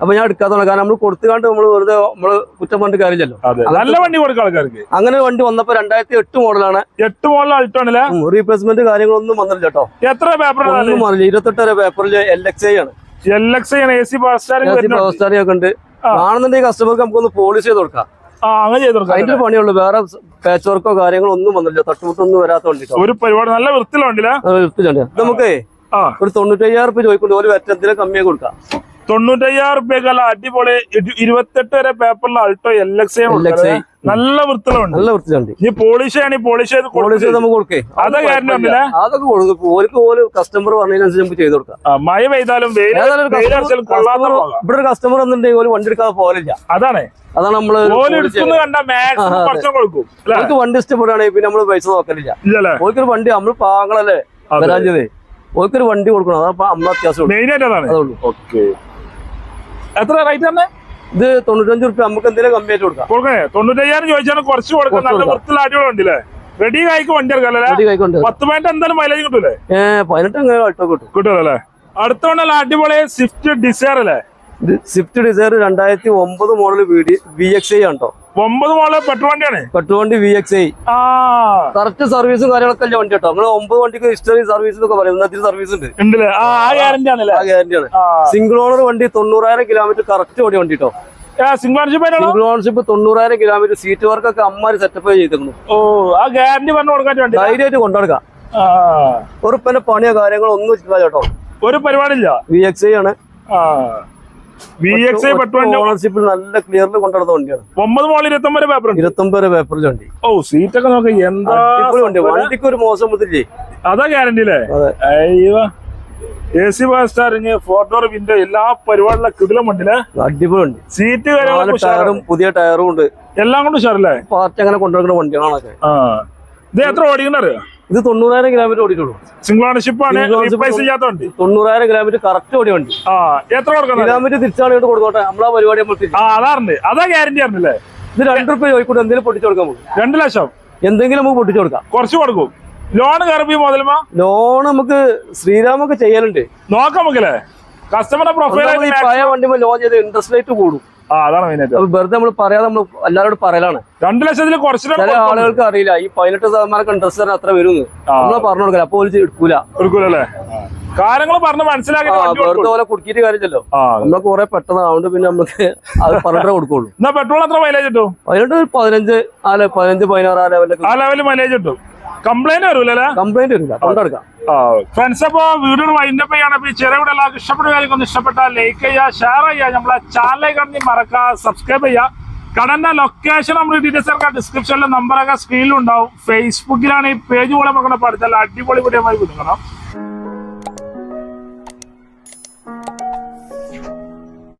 അപ്പൊ ഞാൻ എടുക്കാത്തതാണ് കാരണം നമ്മൾ കൊടുത്തുകാണ്ട് നമ്മൾ വെറുതെ നമ്മൾ കുറ്റം പറഞ്ഞിട്ട് കാര്യമില്ലല്ലോ. നല്ല വണ്ടി കൊടുക്കും ആൾക്കാർക്ക്. അങ്ങനെ വണ്ടി വന്നപ്പോ രണ്ടായിരത്തി എട്ട് മോഡലാണ്. എട്ട് മോഡൽ അൾട്ടാണല്ലേ റീപ്ലേസ്മെന്റ് കാര്യങ്ങളൊന്നും വന്നില്ല കേട്ടോ. എത്ര പേപ്പർ ഒന്നും വന്നില്ല ഇരുപത്തെട്ട് വരെ പേപ്പറിൽ എൽ എക്സ് ഐ ആണ്. എൽ എക്സ് ഐ ആണ്. A C power steering steering ഒക്കെ ഉണ്ട്. ആണെന്നുണ്ടെങ്കിൽ കസ്റ്റമർക്ക് നമുക്കൊന്ന് പോളിഷ് ചെയ്ത് കൊടുക്കാം. അതിന്റെ പണിയുള്ളൂ. വേറെ പാച്ച് വർക്കോ കാര്യങ്ങളോ ഒന്നും വന്നില്ല. തട്ടുമുട്ടൊന്നും വരാത്ത വണ്ടി ഒരു പരിപാടി നല്ല വൃത്തിയിലുണ്ടല്ലേ ഇത് നമുക്ക് ഒരു തൊണ്ണൂറ്റയ്യായിരം രൂപ ചോദിക്കൊണ്ട് ഒരു വെറ്റത്തിന് കമ്മിയായി കൊടുക്കാം? തൊണ്ണൂറ്റയ്യായിരം റുപ്യക്കല്ല അടിപൊളി ഇരു- ഇരുപത്തെട്ട് വരെ പേപ്പറിൽ അൾട്ടോ എൽ എക്സ്. നല്ല വൃത്തിലുണ്ട് നല്ല വൃത്തിയുണ്ട്. ഈ പോളിഷ് ആണ് പോളിഷ് ചെയ്ത് പോളിഷ് ചെയ്ത് നമുക്ക് കൊടുക്കേ. അതാ? അതൊക്കെ കൊടുക്കും. ഓർക്ക് ഓൽ കസ്റ്റമർ പറഞ്ഞതിനനുസരിച്ച് നമുക്ക് ചെയ്ത് കൊടുക്കാം. മഴ പെയ്താലും ഇവിടെ ഒരു കസ്റ്റമർ വന്നിട്ടുണ്ടെങ്കിൽ ഒരു വണ്ടി എടുക്കാതെ പോലില്ല അതാണ്. അതാണ് നമ്മൾ കൊടുക്കും. ഓർക്ക് വണ്ടി ഇഷ്ടപ്പെടുകയാണെങ്കിൽ പിന്നെ നമ്മൾ പൈസ നോക്കലില്ല. ഓർക്കൊരു വണ്ടി നമ്മൾ പാങ്ങളല്ലേ. വരാഞ്ഞത്. ഓർക്കൊരു വണ്ടി കൊടുക്കണം. അതാ അമ്മ അത്യാവശ്യം മെയിൻ ആയിട്ട് അതാണ്. അതുള്ളൂ ഓക്കെ എത്ര റേറ്റ് തന്നെ ഇത് തൊണ്ണൂറ്റഞ്ച് റുപ്യ നമുക്ക് എന്തെങ്കിലും കമ്മിയായിട്ട് കൊടുക്കാം. കൊടുക്കണേ തൊണ്ണൂറ്റയ്യായിരം ചോദിച്ചാൽ കുറച്ച് കൊടുക്കാം നല്ല. വൃത്തിയുള്ള അടിപൊളി വണ്ടിയില്ലേ റെഡി കായ്ക്ക് വണ്ടി ഇറക്കാം പത്ത് പോയിന്റ് എന്തായാലും മൈലേജ് കിട്ടൂലേ? ഏഹ് പതിനെട്ട് അങ്ങനെ അൾട്ടോ കിട്ടും. കിട്ടുമല്ലേ അടുത്തോണ്ടല്ല അടിപൊളി സ്വിഫ്റ്റ് ഡിസയർ അല്ലേ? സ്വിഫ്റ്റ് ഡിസയർ രണ്ടായിരത്തി ഒമ്പത് മോഡൽ വി എക്സ് ഐ കേട്ടോ ഒമ്പത് മോളെ പെട്രോൾ വണ്ടിയാണ്? പെട്ടുവണ്ടി വി എക്സ് ഐ ആ. കറക്റ്റ് സർവീസും കാര്യങ്ങളൊക്കെ അല്ലേ വണ്ടി കേട്ടോ. നമ്മൾ ഒമ്പത് വണ്ടിക്ക് ഹിസ്റ്ററി സർവീസ് എന്നൊക്കെ പറയും. ഇന്നത്തെ സർവീസ് ഉണ്ട്. ഗ്യാരണ്ടി ആണല്ലേ? ആ ഗ്യാരണ്ടിയാണ് ആ. സിംഗിൾ ഓണർ വണ്ടി തൊണ്ണൂറായിരം കിലോമീറ്റർ കറക്റ്റ് ഓടി വണ്ടി കേട്ടോ. സിംഗിൾ ഓണർഷിപ്പ് തൊണ്ണൂറായിരം കിലോമീറ്റർ സീറ്റ് വർക്ക് ഒക്കെ അമ്മാര് സെറ്റപ്പ് ചെയ്തിരുന്നു ഓ ആ ഗ്യാരണ്ടി പറഞ്ഞു കൊടുക്കാൻ വേണ്ടി. ധൈര്യമായിട്ട് കൊണ്ടുനടക്കാം. ആ. ഉറപ്പന്റെ പണിയോ കാര്യങ്ങളോ ഒന്നും ഇല്ല കേട്ടോ. ഒരു പരിപാടിയില്ല? വി എക്സ് ഐ ആണ്. വി എക്സ് ഓണർഷിപ്പിൽ നല്ല ക്ലിയറിൽ കൊണ്ടുനടന്ന വണ്ടിയാണ്. ഒമ്പത് മോളിൽ ഇരുപത്തി ഒമ്പത് പേപ്പർ ഉണ്ട്. ഇരുപത്തൊമ്പത് വരെ പേപ്പറിൽ വണ്ടി. ഓ സീറ്റൊക്കെ നോക്ക എന്താ വണ്ടി. വണ്ടിക്ക് ഒരു മോശം മുതില്ലേ അതാ ഗ്യാരണ്ടി അല്ലേ അയ്യോ. A C four door window എല്ലാ കിടിലം സീറ്റ് ടയറും പുതിയ ടയറും ഉണ്ട്. എല്ലാം കൊണ്ട് ഉഷാറല്ലേ? പാർട്ടി അങ്ങനെ കൊണ്ടുവരുന്ന വണ്ടികളാണൊക്കെ ഇത് എത്ര ഓടിക്കണത് ഇത് തൊണ്ണൂറായിരം കിലോമീറ്റർ ഓടിയിട്ടുള്ളൂ. സിംഗിൾ ഓണർഷിപ്പ് ആണ്. തൊണ്ണൂറായിരം കിലോമീറ്റർ കറക്റ്റ് ഓടി വണ്ടി. എത്ര കൊടുക്കണം? കിലോമീറ്റർ തിരിച്ചാണ് ഇങ്ങോട്ട് കൊടുക്കോട്ടെ നമ്മളാ പരിപാടി അതാറുണ്ട്. അതാ ഗ്യാരണ്ടി ആണല്ലേ ഇത് രണ്ട് റുപ്യ ചോദിക്കൂടെ എന്തെങ്കിലും പൊട്ടിച്ചു കൊടുക്കാൻ പോകും. രണ്ട് ലക്ഷം. എന്തെങ്കിലും നമുക്ക് പൊട്ടിച്ചു കൊടുക്കാം. കുറച്ച് കൊടുക്കും. ലോൺ കയറി മുതലുമാ ലോൺ നമുക്ക് ശ്രീരാമൊക്കെ ചെയ്യാനുണ്ട് നോക്കാം നമുക്കല്ലേ? കസ്റ്റമറുടെ പ്രൊഫൈൽ പഴയ വണ്ടി ലോൺ ചെയ്ത് ഇൻട്രസ്റ്റ് റേറ്റ് കൂടും. വെറുതെ നമ്മൾ പറയാതെ നമ്മൾ എല്ലാവരോടും പറയലാണ്. രണ്ട് ലക്ഷത്തിൽ ചില ആളുകൾക്ക് അറിയില്ല ഈ പതിനെട്ട് ശതമാനം ഇൻട്രസ്റ്റ് തന്നെ അത്ര വരും നമ്മളെ പറഞ്ഞു കൊടുക്കില്ല അപ്പൊ ഓൽ എടുക്കൂല. എടുക്കൂലേ കാര്യങ്ങൾ പറഞ്ഞ് മനസ്സിലാക്കി വെറുതെ പോലെ കുടുക്കിയിട്ട് കാര്യമില്ലല്ലോ. ആ. നമ്മൾ കുറെ പെട്ടെന്ന് അതുകൊണ്ട് പിന്നെ നമുക്ക് അത് പറഞ്ഞിട്ടേ കൊടുക്കുള്ളൂ. എന്നാ പെട്രോൾ എത്ര മൈലേജ് കിട്ടും? പതിനെട്ട് പതിനഞ്ച് ആ പതിനഞ്ച് പതിനാറ് ആ ലെവലിൽ ആ ലെവലിൽ മൈലേജ് കിട്ടും. കംപ്ലൈന്റ് വരൂലല്ലേ? കംപ്ലൈന്റ് വരില്ല കൊണ്ടെടുക്കാം ഫ്രണ്ട്സ് അപ്പോ വീഡിയോ വൈൻഡപ്പ് ചെയ്യണം. അപ്പൊ ഈ ചെറിയ വീഡിയോ എല്ലാവർക്കും ഇഷ്ടപ്പെട്ട കാര്യങ്ങളൊന്നും ഇഷ്ടപ്പെട്ടാൽ ലൈക്ക് ചെയ്യുക ഷെയർ ചെയ്യുക. നമ്മളെ ചാനലിലേക്ക് കണ്ടി മറക്കുക സബ്സ്ക്രൈബ് ചെയ്യുക. കടന്റെ ലൊക്കേഷൻ നമ്മൾ ഡീറ്റെയിൽസ് ഇറക്കാം ഡിസ്ക്രിപ്ഷനിലെ നമ്പറൊക്കെ സ്ക്രീനിലുണ്ടാവും ഫേസ്ബുക്കിലാണ് ഈ പേജ് പോലെ മക്കളെ പഠിച്ചാൽ അടിപൊളി വീഡിയോ കൊടുക്കണം